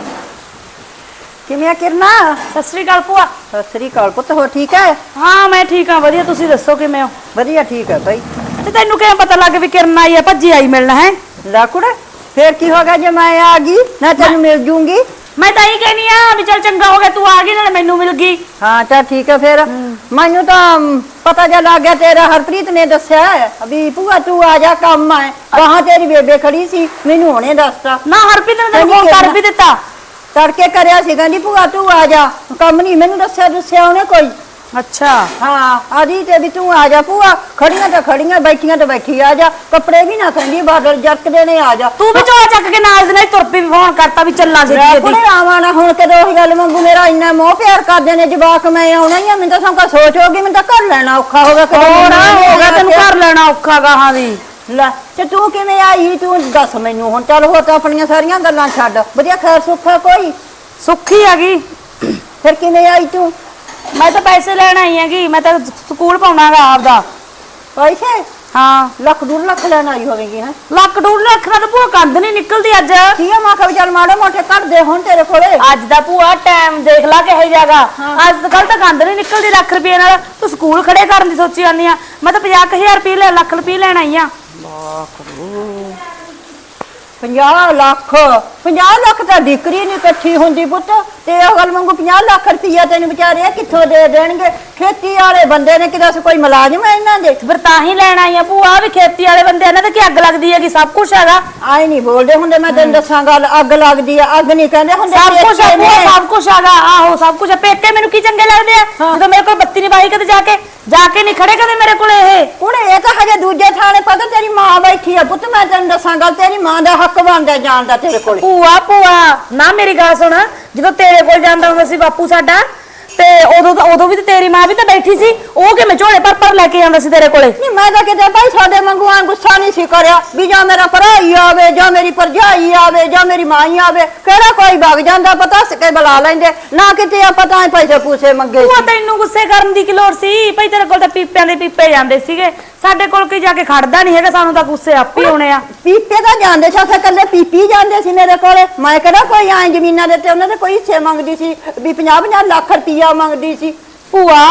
ਕਿਵੇਂ ਆ ਕਿਰਨਾ? ਸਤਿ ਸ੍ਰੀ ਅਕਾਲ ਭੂਆ। ਸਤਿ ਸ੍ਰੀ ਅਕਾਲ ਪੁੱਤ ਹੋ ਠੀਕ ਹੈ? ਹਾਂ ਮੈਂ ਠੀਕ ਆ ਵਧੀਆ ਤੁਸੀਂ ਦੱਸੋ ਕਿਵੇਂ ਹੋ? ਵਧੀਆ ਠੀਕ ਹੈ ਭਾਈ ਤੇ ਤੈਨੂੰ ਕਿਵੇਂ ਪਤਾ ਲੱਗ ਵੀ ਕਿਰਨ ਆਈ ਆ ਭੱਜੀ ਆਈ ਮਿਲਣਾ ਹੈ? ਲੈ ਕੁੜੇ ਫੇਰ ਕੀ ਹੋ ਗਿਆ ਜੇ ਮੈਂ ਆ ਗਈ? ਨਾ ਤੈਨੂੰ ਮਿਲ ਜੂੰਗੀ। ਮੈਂ ਤਾਂ ਇਹੀ ਕਹਿਨੀ ਆ ਵੀ ਚੱਲ ਚੰਗਾ ਹੋ ਗਿਆ ਤੂੰ ਆ ਗਈ ਨਾਲੇ ਮੈਨੂੰ ਮਿਲ ਗਈ। ਹਾਂ ਤਾਂ ਠੀਕ ਹੈ ਫੇਰ। ਮੈਨੂੰ ਤਾਂ ਪਤਾ ਜਾ ਲੱਗ ਗਿਆ ਤੇਰਾ ਹਰਪ੍ਰੀਤ ਨੇ ਦੱਸਿਆ ਹੈ ਵੀ ਭੂਆ ਤੂੰ ਆ ਜਾ ਕੰਮ ਹੈ ਕਹਾਂ ਤੇਰੀ ਬੇਬੇ ਖੜੀ ਸੀ ਮੈਨੂੰ ਹੁਣੇ ਦੱਸਤਾ। ਨਾ ਹਰਪ੍ਰੀਤ ਨੇ ਤੈਨੂੰ ਫੋਨ ਕਰ। ਵੀ ਦਿੱਤਾ। ਤੜਕੇ ਕਰਿਆ ਸੀ ਕਹਿੰਦੀ ਭੂਆ ਤੂੰ ਆ ਜਾ। ਕੰਮ ਨਹੀਂ ਮੈਨੂੰ ਦੱਸਿਆ ਦੱਸਿਆ ਉਹਨੇ ਕੋਈ। ਅੱਛਾ। ਹਾਂ ਆਦੀ ਤੇ ਵੀ ਤੂੰ ਆ ਜਾ ਭੂਆ। ਖੜੀਆਂ ਤਾਂ ਖੜੀਆਂ ਬੈਠੀਆਂ ਤਾਂ ਬੈਠੀ ਆ ਜਾ। ਕੱਪੜੇ ਵੀ ਨਾ ਕਹਿੰਦੀ ਬਾਦਲ ਜਰਕਦੇ ਨੇ ਆ ਜਾ। ਤੂੰ ਵੀ ਝੋਲਾ ਚੱਕ ਕੇ ਨਾਲ ਦੇ ਨਾਲ ਤੁਰ ਪਈ ਫੋਨ ਕਰਤਾ ਵੀ ਚੱਲਾਂ ਸੀ ਲੈ ਕੁੜੇ ਆਵਾਂ ਨਾ ਹੁਣ ਕਦੋਂ ਉਹੀ ਗੱਲ ਮੰਗੂ ਮੇਰਾ ਇੰਨਾ ਮੋਹ ਪਿਆਰ ਕਰਦੇ ਨੇ ਜਵਾਕ ਮੈਂ ਆਉਣਾ ਹੀ ਆ ਮੈਨੂੰ ਤਾਂ ਸਭ ਸੋਚ ਹੋ ਗਈ ਮੈਨੂੰ ਤਾਂ ਘਰ ਲੈਣਾ ਔਖਾ ਹੋ ਗਿਆ ਕਦੋਂ ਹੋਰ ਹੋ ਗਿਆ ਤੈਨੂੰ ਘਰ ਲੈਣਾ ਔਖਾ ਗਾਹਾਂ ਦੀ। ਲੈ ਤੇ ਤੂੰ ਕਿਵੇਂ ਆਈ ਤੂੰ ਦੱਸ ਮੈਨੂੰ ਹੁਣ। ਚੱਲ ਹੋਰ ਤਾਂ ਆਪਣੀਆਂ ਸਾਰੀਆਂ ਗੱਲਾਂ ਛੱਡ। ਵਧੀਆ ਖੈਰ ਸੁੱਖਾ ਕੋਈ? ਸੁੱਖੀ ਆ ਗਈ ਫਿਰ ਕਿਵੇਂ ਆਈ ਤੂੰ? ਮੈਂ ਤਾਂ ਪੈਸੇ ਲੈਣ ਆਈ ਹੈਗੀ। ਮੈਂ ਤਾਂ ਸਕੂਲ ਪਾਉਣਾਗਾ ਆਪਦਾ। ਪੈਸੇ? ਹਾਂ। ਲੱਖ ਡੂਢ ਲੱਖ ਲੈਣ ਆਈ ਹੋਵੇਗੀ ਹੈ? ਲੱਖ ਡੂਢ ਲੱਖ ਨਾਲ ਤਾਂ ਭੂਆ ਕੰਧ ਨਹੀਂ ਨਿਕਲਦੀ ਅੱਜ। ਕੀ ਆ? ਮਾਂ ਕਹ ਚੱਲ ਮਾੜੇ ਮੋਟੇ ਕੱਢ ਦੇ ਹੁਣ ਤੇਰੇ ਕੋਲੇ। ਅੱਜ ਦਾ ਭੂਆ ਟਾਈਮ ਦੇਖ ਲਾ ਕਿਹੋ ਜਾਗਾ ਅੱਜ ਕੱਲ ਤਾਂ ਕੰਧ ਨਹੀਂ ਨਿਕਲਦੀ ਲੱਖ ਰੁਪਏ ਨਾਲ। ਤੂੰ ਸਕੂਲ ਖੜੇ ਕਰਨ ਦੀ ਸੋਚੀ ਜਾਂਦੀ ਆ। ਮੈਂ ਤਾਂ 50000 ਰੁਪਏ ਲੈ ਲੱਖ ਰੁਪਏ ਲੈਣ ਆਈ ਆ। 50 ਲੱਖ। 50 ਲੱਖ ਤਾਂ ਡਿਕਰੀ ਨਹੀਂ ਇਕੱਠੀ ਹੁੰਦੀ ਪੁੱਤ। ਤੇ ਉਹ ਗੱਲ ਮੰਗੂ 50 ਲੱਖ ਰੁਪਈਆ ਤੈਨੂੰ ਵਿਚਾਰੇ ਕਿੱਥੋਂ ਦੇ ਦੇਣਗੇ? ਖੇਤੀ ਵਾਲੇ ਬੰਦੇ ਨੇ ਕਿਦਾਂ ਕੋਈ ਮੁਲਾਜ਼ਮ ਹੈ ਇਹਨਾਂ ਦੇ? ਫਿਰ ਤਾਂ ਹੀ ਲੈਣ ਆਈ ਆ ਭੂਆ ਵੀ ਖੇਤੀ ਵਾਲੇ ਬੰਦੇ ਇਹਨਾਂ ਤੇ ਕੀ ਅੱਗ ਲੱਗਦੀ ਹੈਗੀ? ਸਭ ਕੁਝ ਹੈਗਾ। ਆਏ ਨਹੀਂ ਬੋਲਦੇ ਹੁੰਦੇ ਮੈਂ ਤੈਨੂੰ ਦੱਸਾਂ ਗੱਲ ਅੱਗ ਲੱਗਦੀ ਆ ਅੱਗ ਨਹੀਂ ਕਹਿੰਦੇ ਹੁੰਦੇ ਸਭ ਕੁਝ ਨੇ। ਭੂਆ ਸਭ ਕੁਝ ਹੈਗਾ। ਆਹੋ ਸਭ ਕੁਝ ਪੇਕੇ ਮੈਨੂੰ ਕੀ ਚੰਗੇ ਲੱਗਦੇ ਆ? ਜਦੋਂ ਮੇਰੇ ਕੋਲ ਬੱਤੀ ਨਹੀਂ ਬਾਈ ਕਦੇ ਜਾ ਕੇ ਜਾ ਕੇ ਨਹੀਂ ਖੜੇ ਕਦੇ ਮੇਰੇ ਕੋਲ ਇਹ? ਕੁੜੇ ਇਹ ਤਾਂ ਹਜੇ ਦੂਜੇ ਥਾਣੇ ਪਤਾ ਤੇਰੀ ਮਾਂ ਬੈਠੀ ਆ ਪੁੱਤ ਮੈਂ ਤੈਨੂੰ ਦੱਸਾਂ ਗੱਲ ਤੇਰੀ ਮਾਂ ਦਾ ਹੱਕ ਬਣਦਾ ਜਾਣ ਦਾ ਤੇਰੇ ਕੋਲੇ। ਭੂਆ ਭੂਆ ਨਾ ਮੇਰੀ ਗੱਲ ਸੁਣ। ਜਦੋਂ ਤੇਰੇ ਕੋਲ ਜਾਂਦਾ ਹੁੰਦਾ ਸੀ ਬਾਪੂ ਸਾਡਾ ਤੇ ਉਦੋਂ ਤਾਂ ਉਦੋਂ ਵੀ ਤੇ ਤੇਰੀ ਮਾਂ ਵੀ ਤਾਂ ਬੈਠੀ ਸੀ ਉਹ ਕਿਵੇਂ ਝੋਲੇ ਪਰ ਪਰ ਲੈ ਕੇ ਜਾਂਦਾ ਸੀ ਤੇਰੇ ਕੋਲੇ? ਨਹੀਂ ਮੈਂ ਤਾਂ ਕਿਤੇ ਭਾਈ ਸਾਡੇ ਵਾਂਗੂ ਐਂ ਗੁੱਸਾ ਨਹੀਂ ਸੀ ਕਰਿਆ ਵੀ ਜਾਂ ਮੇਰਾ ਭਰਾ ਹੀ ਆਵੇ ਜਾਂ ਮੇਰੀ ਭਰਜਾਈ ਆਵੇ ਜਾਂ ਮੇਰੀ ਮਾਂ ਹੀ ਆਵੇ ਕਿਹੜਾ ਕੋਈ ਵਗ ਜਾਂਦਾ ਪਤਾ ਸਕੇ ਬੁਲਾ ਲੈਂਦੇ ਨਾ ਕਿਤੇ ਆਪਾਂ ਤਾਂ ਐਂ ਪੈਸੇ ਪੂਸੇ ਮੰਗੇ ਭੂਆ ਸੀ। ਤੈਨੂੰ ਗੁੱਸੇ ਕਰਨ ਦੀ ਕੀ ਲੋੜ ਸੀ? ਭਈ ਤੇਰੇ ਕੋਲ ਤਾਂ ਪੀਪਿਆਂ ਦੇ ਪੀਪੇ ਜਾਂਦੇ ਸੀਗੇ। ਸਾਡੇ ਕੋਲ ਕੀ ਜਾ ਕੇ ਖੜਦਾ ਨਹੀਂ ਹੈਗਾ? ਸਾਨੂੰ ਤਾਂ ਗੁੱਸੇ ਆਪੇ ਆਉਣੇ ਆ। ਪੀਪੇ ਤਾਂ ਜਾਂਦੇ ਸੀ ਉੱਥੇ ਕੱਲੇ ਪੀਪੀ ਜਾਂਦੇ ਸੀ ਮੇਰੇ ਕੋਲੇ। ਮੈਂ ਕਿਹੜਾ ਕੋਈ ਐਂ ਜ਼ਮੀਨਾਂ ਦੇ ਤੇ ਉਹਨਾਂ ਦੇ ਕੋਈ ਹਿੱਸੇ ਮੰਗਦੀ ਸੀ ਵੀ 50 50 ਲੱਖ ਰੁਪਈਆ ਮੰਗਦੀ ਸੀ। ਭੂਆ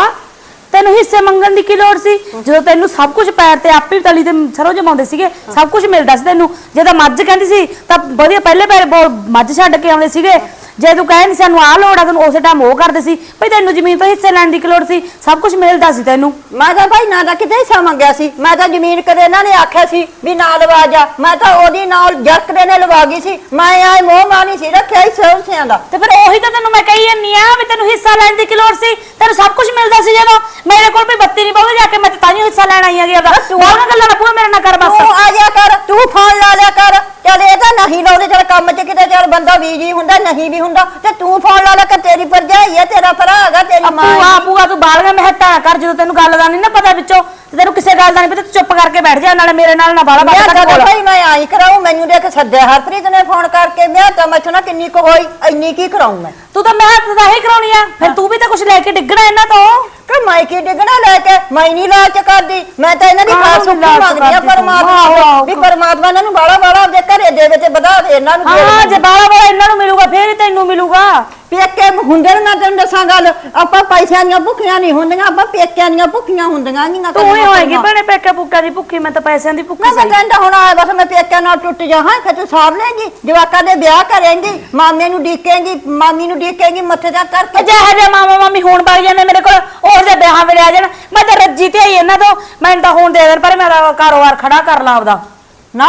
ਤੈਨੂੰ ਹਿੱਸੇ ਮੰਗਣ ਦੀ ਕੀ ਲੋੜ ਸੀ? ਜਦੋਂ ਤੈਨੂੰ ਸਭ ਕੁਝ ਪੈਰ ਤੇ ਆਪੇ ਤਲੀ ਤੇ ਸਰੋਂ ਜਮਾਉਂਦੇ ਸੀਗੇ ਸਭ ਕੁਝ ਮਿਲਦਾ ਸੀ ਤੈਨੂੰ। ਜੇ ਤਾਂ ਮੱਝ ਕਹਿੰਦੀ ਸੀ ਤਾਂ ਵਧੀਆ ਪਹਿਲੇ ਪੈਰ ਬੋਲ ਮੱਝ ਛੱਡ ਕੇ ਆਉਂਦੇ ਸੀਗੇ। ਜੇ ਤੂੰ ਕਹਿੰਦੀ ਸਾਨੂੰ ਆਹ ਲੋੜ ਆ ਤੈਨੂੰ ਉਸੇ ਟਾਈਮ ਉਹ ਕਰਦੇ ਸੀ। ਭਈ ਤੈਨੂੰ ਜ਼ਮੀਨ ਤੋਂ ਹਿੱਸੇ ਲੈਣ ਦੀ ਕੀ ਲੋੜ ਸੀ? ਸਭ ਕੁਝ ਮਿਲਦਾ ਸੀ ਤੈਨੂੰ। ਮੈਂ ਤਾਂ ਭਾਈ ਨਾ ਤਾਂ ਕਿਤੇ ਹਿੱਸਾ ਮੰਗਿਆ ਸੀ। ਮੈਂ ਤਾਂ ਜ਼ਮੀਨ ਕਦੇ ਇਹਨਾਂ ਨੇ ਆਖਿਆ ਸੀ ਵੀ ਨਾ ਲਵਾ ਜਾ। ਮੈਂ ਤਾਂ ਉਹਦੀ ਨਾਲ ਜਰਕ ਦੇ ਨੇ ਲਵਾ ਗਈ ਸੀ। ਮੈਂ ਆਏ ਮੋਹ ਮਾਨੀ ਸੀ ਰੱਖਿਆ ਹੀ ਸੌਸਿਆਂ ਦਾ। ਤੇ ਫਿਰ ਉਹੀ ਤਾਂ ਤੈਨੂੰ ਮੈਂ ਕਹੀ ਜਾਂਦੀ ਆ ਵੀ ਤੈਨੂੰ ਹਿੱਸਾ ਲੈਣ ਦੀ ਕੀ ਲੋੜ ਸੀ? ਤੈਨੂੰ ਸਭ ਕੁਝ ਮਿਲਦਾ ਸੀ ਜਦੋਂ। ਮੇਰੇ ਕੋਲ ਵੀ ਬੱਤੀ ਨਹੀਂ ਬਹੁਦੇ ਜਾ ਕੇ ਮੈਂ ਤਾਂ ਤਾਂ ਹੀ ਹਿੱਸਾ ਲੈਣ ਆਈ ਹੈਗੀ ਉਹਦਾ ਤੂੰ ਉਹਨਾਂ ਗੱਲਾਂ ਨਾ ਪੂਰਾ ਮੇਰੇ ਨਾਲ ਕਰ ਬਸ। ਤੂੰ ਆ ਜਾ ਕਰ ਤੂੰ ਫੋਨ ਲਾ ਲਿਆ ਕਰ। ਚੱਲ ਇਹ ਤਾਂ ਨਹੀਂ ਲਾਉਂਦੇ ਚੱਲ ਕੰਮ 'ਚ ਕਿਤੇ ਚੱਲ ਬੰਦਾ ਬੀਜੀ ਹੁੰਦਾ ਨਹੀਂ ਵੀ ਹੁੰਦਾ। ਤੇ ਤੂੰ ਫੋਨ ਲਾ ਲਿਆ ਕਰ ਤੇਰੀ ਭਰਜਾਈ ਹੈ ਤੇਰਾ ਭਰਾ ਹੈਗਾ ਤੇਰੀ ਮਾਂ ਪੂਆ ਪੂਆ ਤੂੰ ਬਾਲੀਆਂ ਮਹਿਤਾ ਨਾ ਕਰ ਜਦੋਂ ਤੈਨੂੰ ਗੱਲ ਦਾ ਨਹੀਂ ਨਾ ਪਤਾ ਵਿੱਚੋਂ ਤੇ ਤੈਨੂੰ ਕਿਸੇ ਗੱਲ ਦਾ ਨਹੀਂ ਪਤਾ ਤੂੰ ਚੁੱਪ ਕਰਕੇ ਬੈਠ ਜਾ ਨਾਲੇ ਮੇਰੇ ਨਾਲ ਨਾ ਬਾਲਾ ਮੈਂ ਬਾਤ ਜਦੋਂ ਕਰ ਭਾਈ ਮੈਂ ਆਈ ਕਰਾਉ ਮੈਨੂੰ ਦੇਖ ਸੱਦਿਆ ਹਰਪ੍ਰੀਤ ਨੇ ਫੋਨ ਕਰਕੇ ਮੈਂ ਤਾਂ ਮੈਥੋਂ ਨਾ ਕਿੰਨੀ ਕੁ ਹੋਈ ਇੰਨੀ ਕੀ ਕਰਾਉ ਮੈਂ? ਤੂੰ ਤਾਂ ਮਿਹਨਤ ਦਾ ਹੀ ਕਰਾਉਣੀ ਆ ਫਿਰ ਤੂੰ ਵੀ ਤਾਂ ਕੁਝ ਲੈ ਕੇ ਡਿੱਗਣਾ ਇਹਨਾਂ ਤੋਂ। ਕਿ ਮੈਂ ਕੀ ਡਿੱਗਣਾ ਲੈ ਕੇ ਮੈਂ ਨਹੀਂ ਲਾਲਚ ਕਰਦੀ ਮੈਂ ਤਾਂ ਇਹਨਾਂ ਦੀ ਖਾਸ ਸੁੱਖੀ ਲਾਲਚ ਮੰਗਦੀ ਆ ਕਰਦੀ ਤੂੰ? ਪਰਮਾਤਮਾ ਆਹੋ, ਤੋਂ ਆਹੋ। ਵੀ ਪਰਮਾਤਮਾ ਇਹਨਾਂ ਨੂੰ ਬਾਲਾ ਬਾਲਾ ਦੇ ਘਰੇ ਦੇਵੇ ਤੇ ਵਧਾ ਦੇ ਇਹਨਾਂ ਨੂੰ ਦੇ ਹਾਂ ਦੇ। ਜੇ ਬਾਲਾ ਬਾਲਾ ਇਹਨਾਂ ਨੂੰ ਮਿਲੂਗਾ ਫੇਰ ਹੀ ਤੈਨੂੰ ਮਿਲੂਗਾ ਪੇਕੇ ਹੁੰਦੇ ਨੇ ਮੈਂ ਤੈਨੂੰ ਦੱਸਾਂ ਗੱਲ ਆਪਾਂ ਪੈਸਿਆਂ ਦੀਆਂ ਭੁੱਖੀਆਂ ਨਹੀਂ ਹੁੰਦੀਆਂ ਆਪਾਂ ਪੇਕਿਆਂ ਦੀਆਂ ਭੁੱਖੀਆਂ ਹੁੰਦੀਆਂ ਨਹੀਂ ਤੂੰ ਹੀ ਹੋਏਗੀ ਭੈਣੇ ਪੇਕੇ ਪੁੱਕਾ ਦੀ ਭੁੱਖੀ ਮੈਂ ਤਾਂ ਪੈਸਿਆਂ ਦੀ ਭੁੱਖੀ ਮੈਂ ਤਾਂ ਸਹੀ। ਕਹਿੰਦਾ ਹੁਣ ਆ ਬਸ ਮੈਂ ਪੇਕਿਆਂ ਨਾਲ ਟੁੱਟ ਜਾ ਹਾਂ ਫਿਰ ਤੂੰ ਸਾਰ ਲੈਂਗੀ ਜਵਾਕਾਂ ਦੇ ਵਿਆਹ ਕਰੇਂਗੀ ਮਾਮੇ ਨੂੰ ਡੀਕੇਂਗੀ ਮਾਮੀ ਨੂੰ ਡੀਕੇਂਗੀ ਮੱਥੇ ਦਾ ਕਰਕੇ ਜਿਹੇ ਜਿਹੇ ਮਾਮਾ ਮਾਮੀ ਹੁਣ ਵਗ ਜਾਂਦੇ ਮੇਰੇ ਕੋਲ ਉਹ ਜਿਹੇ ਵਿਆਹਾਂ ਵੇਲੇ ਆ ਜਾਣ ਮੈਂ ਤਾਂ ਰੱਜੀ ਤੇ ਆਈ ਇਹਨਾਂ ਤੋਂ ਮੈਨੂੰ ਤਾਂ ਹੁਣ ਦੇ ਦੇਣ ਪਰ ਮੇਰਾ ਕਾਰੋਬਾਰ ਖੜਾ ਕਰ ਲਾ ਆਪਦਾ। ਨਾ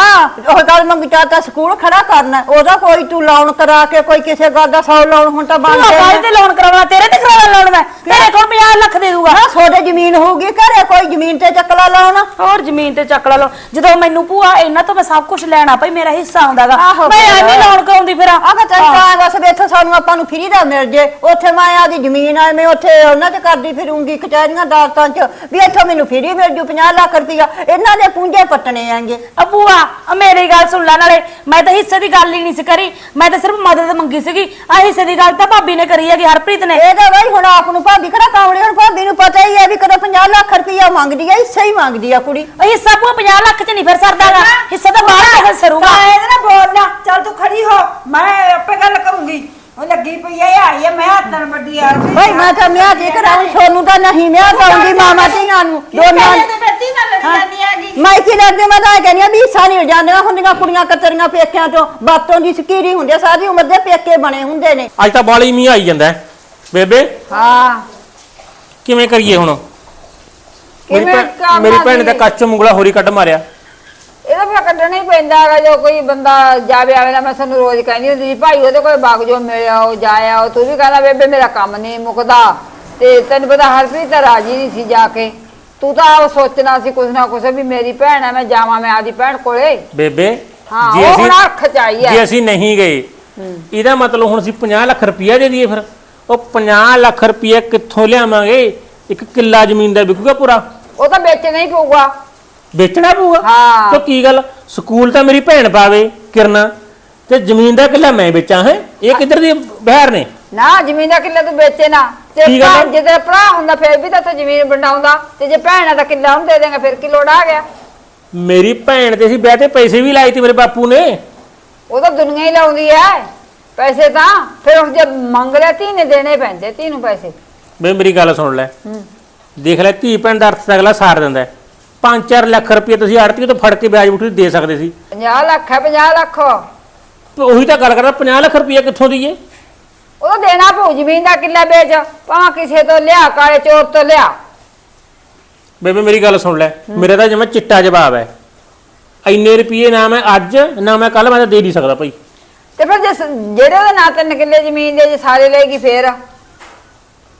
ਉਹ ਗੱਲ ਮੰਗ ਚਾਹਤਾ ਸਕੂਲ ਖੜਾ ਕਰਨਾ ਉਹਦਾ ਕੋਈ ਤੂੰ ਲਾਉਣ ਕਰਾ ਕੇ ਕੋਈ ਕਿਸੇ ਗੱਲ ਦਾ ਸੌ ਲਾਉਣ ਹੁਣ ਤਾਂ ਤੂੰ ਕਾਹਦੇ ਤੇ ਲੋਨ ਕਰਾਉਣਾ ਤੇਰੇ ਤੇ ਕਰਾਉਣਾ ਲੋਨ ਮੈਂ ਤੇਰੇ ਕੋਲ 50 ਲੱਖ ਦੇ ਦੂਗਾ। ਨਾ ਸੋਡੇ ਜ਼ਮੀਨ ਹੋਊਗੀ ਘਰੇ ਕੋਈ ਜ਼ਮੀਨ ਤੇ ਚੱਕਲਾ ਲਾਉਣ ਹੋਰ ਜ਼ਮੀਨ ਤੇ ਚੱਕ ਲਾ ਲਓ ਜਦੋਂ ਮੈਨੂੰ ਭੂਆ ਇਹਨਾਂ ਤੋਂ ਮੈਂ ਸਭ ਕੁਝ ਲੈਣਾ ਭਈ ਮੇਰਾ ਹਿੱਸਾ ਹੁੰਦਾਗਾ ਆਹੋ ਮੈਂ ਫਿਰ। ਐਵੇਂ ਲੋਨ ਕਰਾਉਂਦੀ ਫਿਰ। ਆਗਾ ਤਾਂ ਬਸ ਵੀ ਇੱਥੋਂ ਸਾਨੂੰ ਆਪਾਂ ਨੂੰ ਫਰੀ ਦਾ ਮਿਲ ਜੇ। ਉੱਥੇ ਮੈਂ ਆਦੀ ਜ਼ਮੀਨ ਆ ਮੈਂ ਉੱਥੇ ਉਹਨਾਂ ਤੇ ਕਰਦੀ ਫਿਰੂੰਗੀ ਕਚਹਿਰੀਆਂ ਅਦਾਲਤਾਂ 'ਚ। ਵੀ ਇੱਥੋਂ ਮੈਨੂੰ ਫਰੀ ਮਿਲ ਜੂ 50 ਲੱਖ ਰੁਪਇਆ ਇਹਨਾਂ ਦੇ ਪੁੰਜੇ ਪੱਟਣੇ ਆਂਗੇ। ਆ ਭੂਆ ਆ ਮੇਰੀ ਗੱਲ ਸੁਣ ਲੈ ਨਾਲੇ। ਮੈਂ ਤਾਂ ਹਿੱਸੇ ਦੀ ਗੱਲ ਹੀ ਨਹੀਂ ਸੀ ਕਰੀ। ਮੈਂ ਤਾਂ ਸਿਰਫ ਮਦਦ ਮੰਗੀ ਸੀਗੀ। ਆ ਹਿੱਸੇ ਦੀ ਗੱਲ ਤਾਂ ਭਾਬੀ ਨੇ ਕਰੀ ਹੈਗੀ ਹਰਪ੍ਰੀਤ ਨੇ। ਇਹ ਤਾਂ ਬਈ ਹੁਣ ਆਪ ਨੂੰ ਭਾਬੀ ਕਿਹੜਾ ਕਾਵੜੀ ਹੁਣ ਭਾਬੀ ਨੂੰ ਪਤਾ ਹੀ ਹੈ ਵੀ ਕਦੋਂ 50 ਲੱਖ ਰੁਪਇਆ ਮੰਗਦੀ ਹੈ ਹਿੱਸਾ ਹੀ ਮੰਗਦੀ ਆ ਕੁੜੀ। ਉਹ ਹਿੱਸਾ ਭੂਆ 50 ਲੱਖ ਚ ਨਹੀਂ ਫਿਰ ਸਰਦਾਗਾ ਹਿੱਸਾ ਤਾਂ ਬਾਹਰ ਸਰੂਗਾ। ਇਹਦੇ ਨਾਲ ਬੋਲਣਾ। ਚੱਲ ਤੂੰ ਖੜੀ ਹੋ। ਮੈਂ ਆਪੇ ਗੱਲ ਕਰੂੰਗੀ। ਉਹ ਲੱਗੀ ਪਈ ਐ ਆਈ ਐ ਮੈਂ ਹੱਥਾਂ ਵੱਡੀ ਆ ਰਹੀ ਬਈ ਮੈਂ ਤਾਂ ਮਿਆਂ ਦੀ ਕਰਾਉਂ ਸੋਨੂੰ ਤਾਂ ਨਹੀਂ ਮਿਆਂ ਪਾਉਂਦੀ ਮਾਮਾ ਧੀਆਂ ਨੂੰ ਦੋਨਾਂ ਤੇ ਬੱਤੀ ਨਾਲ ਲੜੀ ਜਾਂਦੀ ਹੈਗੀ ਮੈਂ ਕੀ ਲੱਗਦੇ ਮੈਂ ਤਾਂ ਇਹ ਕਹਿੰਦੀ ਆ ਵੀ ਹਿੱਸਾ ਨਹੀਂ ਜਾਂਦੀਆਂ ਹੁੰਦੀਆਂ ਕੁੜੀਆਂ ਕਤਰੀਆਂ ਪੇਕਿਆਂ ਤੋਂ ਬਾਤੋਂ ਦੀ ਸਕੀਰੀ ਹੁੰਦੀ ਆ, ਸਾਰੀ ਉਮਰ ਦੇ ਪੇਕੇ ਬਣੇ ਹੁੰਦੇ ਨੇ। ਅੱਜ ਤਾਂ ਬਾਲੀ ਮੀਂਹ ਆਈ ਜਾਂਦਾ ਹੈ। ਬੇਬੇ ਹਾਂ। ਕਿਵੇਂ ਕਰੀਏ ਹੁਣ? ਮੇਰੀ ਕਿਵੇਂ ਭੈਣ ਮੇਰੀ ਭੈਣ ਨੇ ਜੀ? ਕੱਚ ਮੁੰਗਲਾ ਹੋਰੀ ਕੱਢ ਮਾਰਿਆ। ਇਹਦਾ ਫਿਰ ਕੱਢਣਾ ਹੀ ਪੈਂਦਾ ਹੈਗਾ ਜੋ ਕੋਈ ਬੰਦਾ ਜਾਵੇ ਆਵੇ ਨਾ ਮੈਂ ਸਾਨੂੰ ਰੋਜ਼ ਕਹਿੰਦੀ ਹੁੰਦੀ ਸੀ ਭਾਈ ਉਹਦੇ ਕੋਲ ਬਾਗ ਜੋ ਮਿਲਿਆ ਉਹ ਜਾਇਆ ਉਹ ਤੂੰ ਵੀ ਕਹਿੰਦਾ ਬੇਬੇ ਮੇਰਾ ਕੰਮ ਨਹੀਂ ਮੁੱਕਦਾ। ਤੇ ਤੈਨੂੰ ਪਤਾ ਹਰਪ੍ਰੀਤ ਤਾਂ ਰਾਜੀ ਨਹੀਂ ਸੀ ਜਾ ਕੇ। ਤੂੰ ਤਾਂ ਆਪ ਸੋਚਣਾ ਸੀ ਕੁਛ ਨਾ ਕੁਛ ਵੀ ਮੇਰੀ ਭੈਣ ਹੈ ਮੈਂ ਜਾਵਾਂ ਮੈਂ ਆਦੀ ਭੈਣ ਕੋਲੇ। ਬੇਬੇ ਹਾਂ ਉਹ ਹੁਣ ਅੱਖ ਚਾਈ ਹੈ ਜੇ ਅਸੀਂ ਨਹੀਂ ਗਏ ਇਹਦਾ ਮਤਲਬ ਹੁਣ ਅਸੀਂ 50 ਲੱਖ ਰੁਪਇਆ ਦੇ ਦਈਏ ਫਿਰ। ਉਹ 50 ਲੱਖ ਰੁਪਇਆ ਕਿੱਥੋਂ ਲਿਆਵਾਂਗੇ? ਇੱਕ ਕਿੱਲਾ ਜ਼ਮੀਨ ਦਾ ਵਿਕੂਗਾ ਪੂਰਾ। ਉਹ ਤਾਂ ਵੇਚਣਾ ਹੀ ਪਊਗਾ। ਵੇਚਣਾ ਪਊਗਾ? ਹਾਂ। ਤਾਂ ਕੀ ਗੱਲ? ਸਕੂਲ ਤਾਂ ਮੇਰੀ ਭੈਣ ਪਾਵੇ ਕਿਰਨਾ। ਤੇ ਜ਼ਮੀਨ ਦਾ ਕਿੱਲਾ ਮੈਂ ਵੇਚਾਂ ਹੈ? ਇਹ ਕਿੱਧਰ ਦੀ ਬਹਿਰ ਨੇ? ਨਾ ਜ਼ਮੀਨ ਦਾ ਕਿੱਲਾ ਤੂੰ ਵੇਚੇ ਨਾ। ਤੇ? ਭੈਣ ਜੇ ਤੇਰਾ ਭਰਾ ਹੁੰਦਾ ਫਿਰ ਵੀ ਤਾਂ ਤੂੰ ਜ਼ਮੀਨ ਵੰਡਾਉਂਦਾ। ਤੇ ਜੇ ਭੈਣ ਤਾਂ ਕਿੱਲਾ ਹੁਣ ਦੇ ਦੇਗਾ ਫਿਰ ਕੀ ਲੋੜ ਆ ਗਿਆ? ਮੇਰੀ ਭੈਣ ਤੇ ਸੀ ਵਿਆਹ ਤੇ ਪੈਸੇ ਵੀ ਲਾਏ ਤੇ ਮੇਰੇ ਬਾਪੂ ਨੇ। ਉਹ ਤਾਂ ਦੁਨੀਆ ਹੀ ਲਾਉਂਦੀ ਐ। ਪੈਸੇ ਤਾਂ। ਫਿਰ ਉਹ ਜੇ ਮੰਗ ਲਿਆ ਧੀ ਨੇ ਦੇਣੇ ਪੈਂਦੇ ਧੀ ਨੂੰ ਪੈਸੇ। ਬੇ ਮੇਰੀ ਗੱਲ ਸੁਣ ਲੈ। ਦੇਖ ਲੈ ਧੀ ਭੈਣ ਦਾ ਅਰਥ ਤਾਂ ਅਗਲਾ ਸਾਰ ਦਿੰਦਾ ਹੈ। ਪੰਜ 4 ਲੱਖ ਰੁਪਏ ਤੁਸੀਂ ਆੜਤੀ ਤੋਂ ਫੜ ਕੇ ਵਿਆਜ ਬੁੱਟੀ ਦੇ ਸਕਦੇ ਸੀ। 50 ਲੱਖ ਹੈ 50 ਲੱਖ। ਉਹ ਤੇ ਉਹੀ ਤਾਂ ਗੱਲ ਕਰਦਾ 50 ਲੱਖ ਰੁਪਏ ਕਿੱਥੋਂ ਦਈਏ ਤਾਂ ਦੇਣਾ ਪਊ ਜ਼ਮੀਨ ਦਾ ਕਿੱਲਾ ਵੇਚ ਭਾਵੇਂ ਕਿਸੇ ਤੋਂ ਲਿਆ ਕਾਲੇ ਚੋਰ ਤੋਂ ਲਿਆ। ਬੇਬੇ ਮੇਰੀ ਗੱਲ ਸੁਣ ਲੈ ਮੇਰਾ ਤਾਂ ਜਮਾ ਚਿੱਟਾ ਜਵਾਬ ਹੈ। ਇੰਨੇ ਰੁਪਏ ਨਾ ਮੈਂ ਅੱਜ ਨਾ ਮੈਂ ਕੱਲ ਮੈਂ ਤਾਂ ਦੇ ਨਹੀਂ ਸਕਦਾ ਭਾਈ। ਤੇ ਫਿਰ ਜੇ ਸ- ਜਿਹੜੇ ਉਹਦੇ ਨਾਂ ਤਿੰਨ ਕਿੱਲੇ ਜ਼ਮੀਨ ਦੇ ਜੇ ਸਾਰੇ ਲਏਗੀ ਫੇਰ?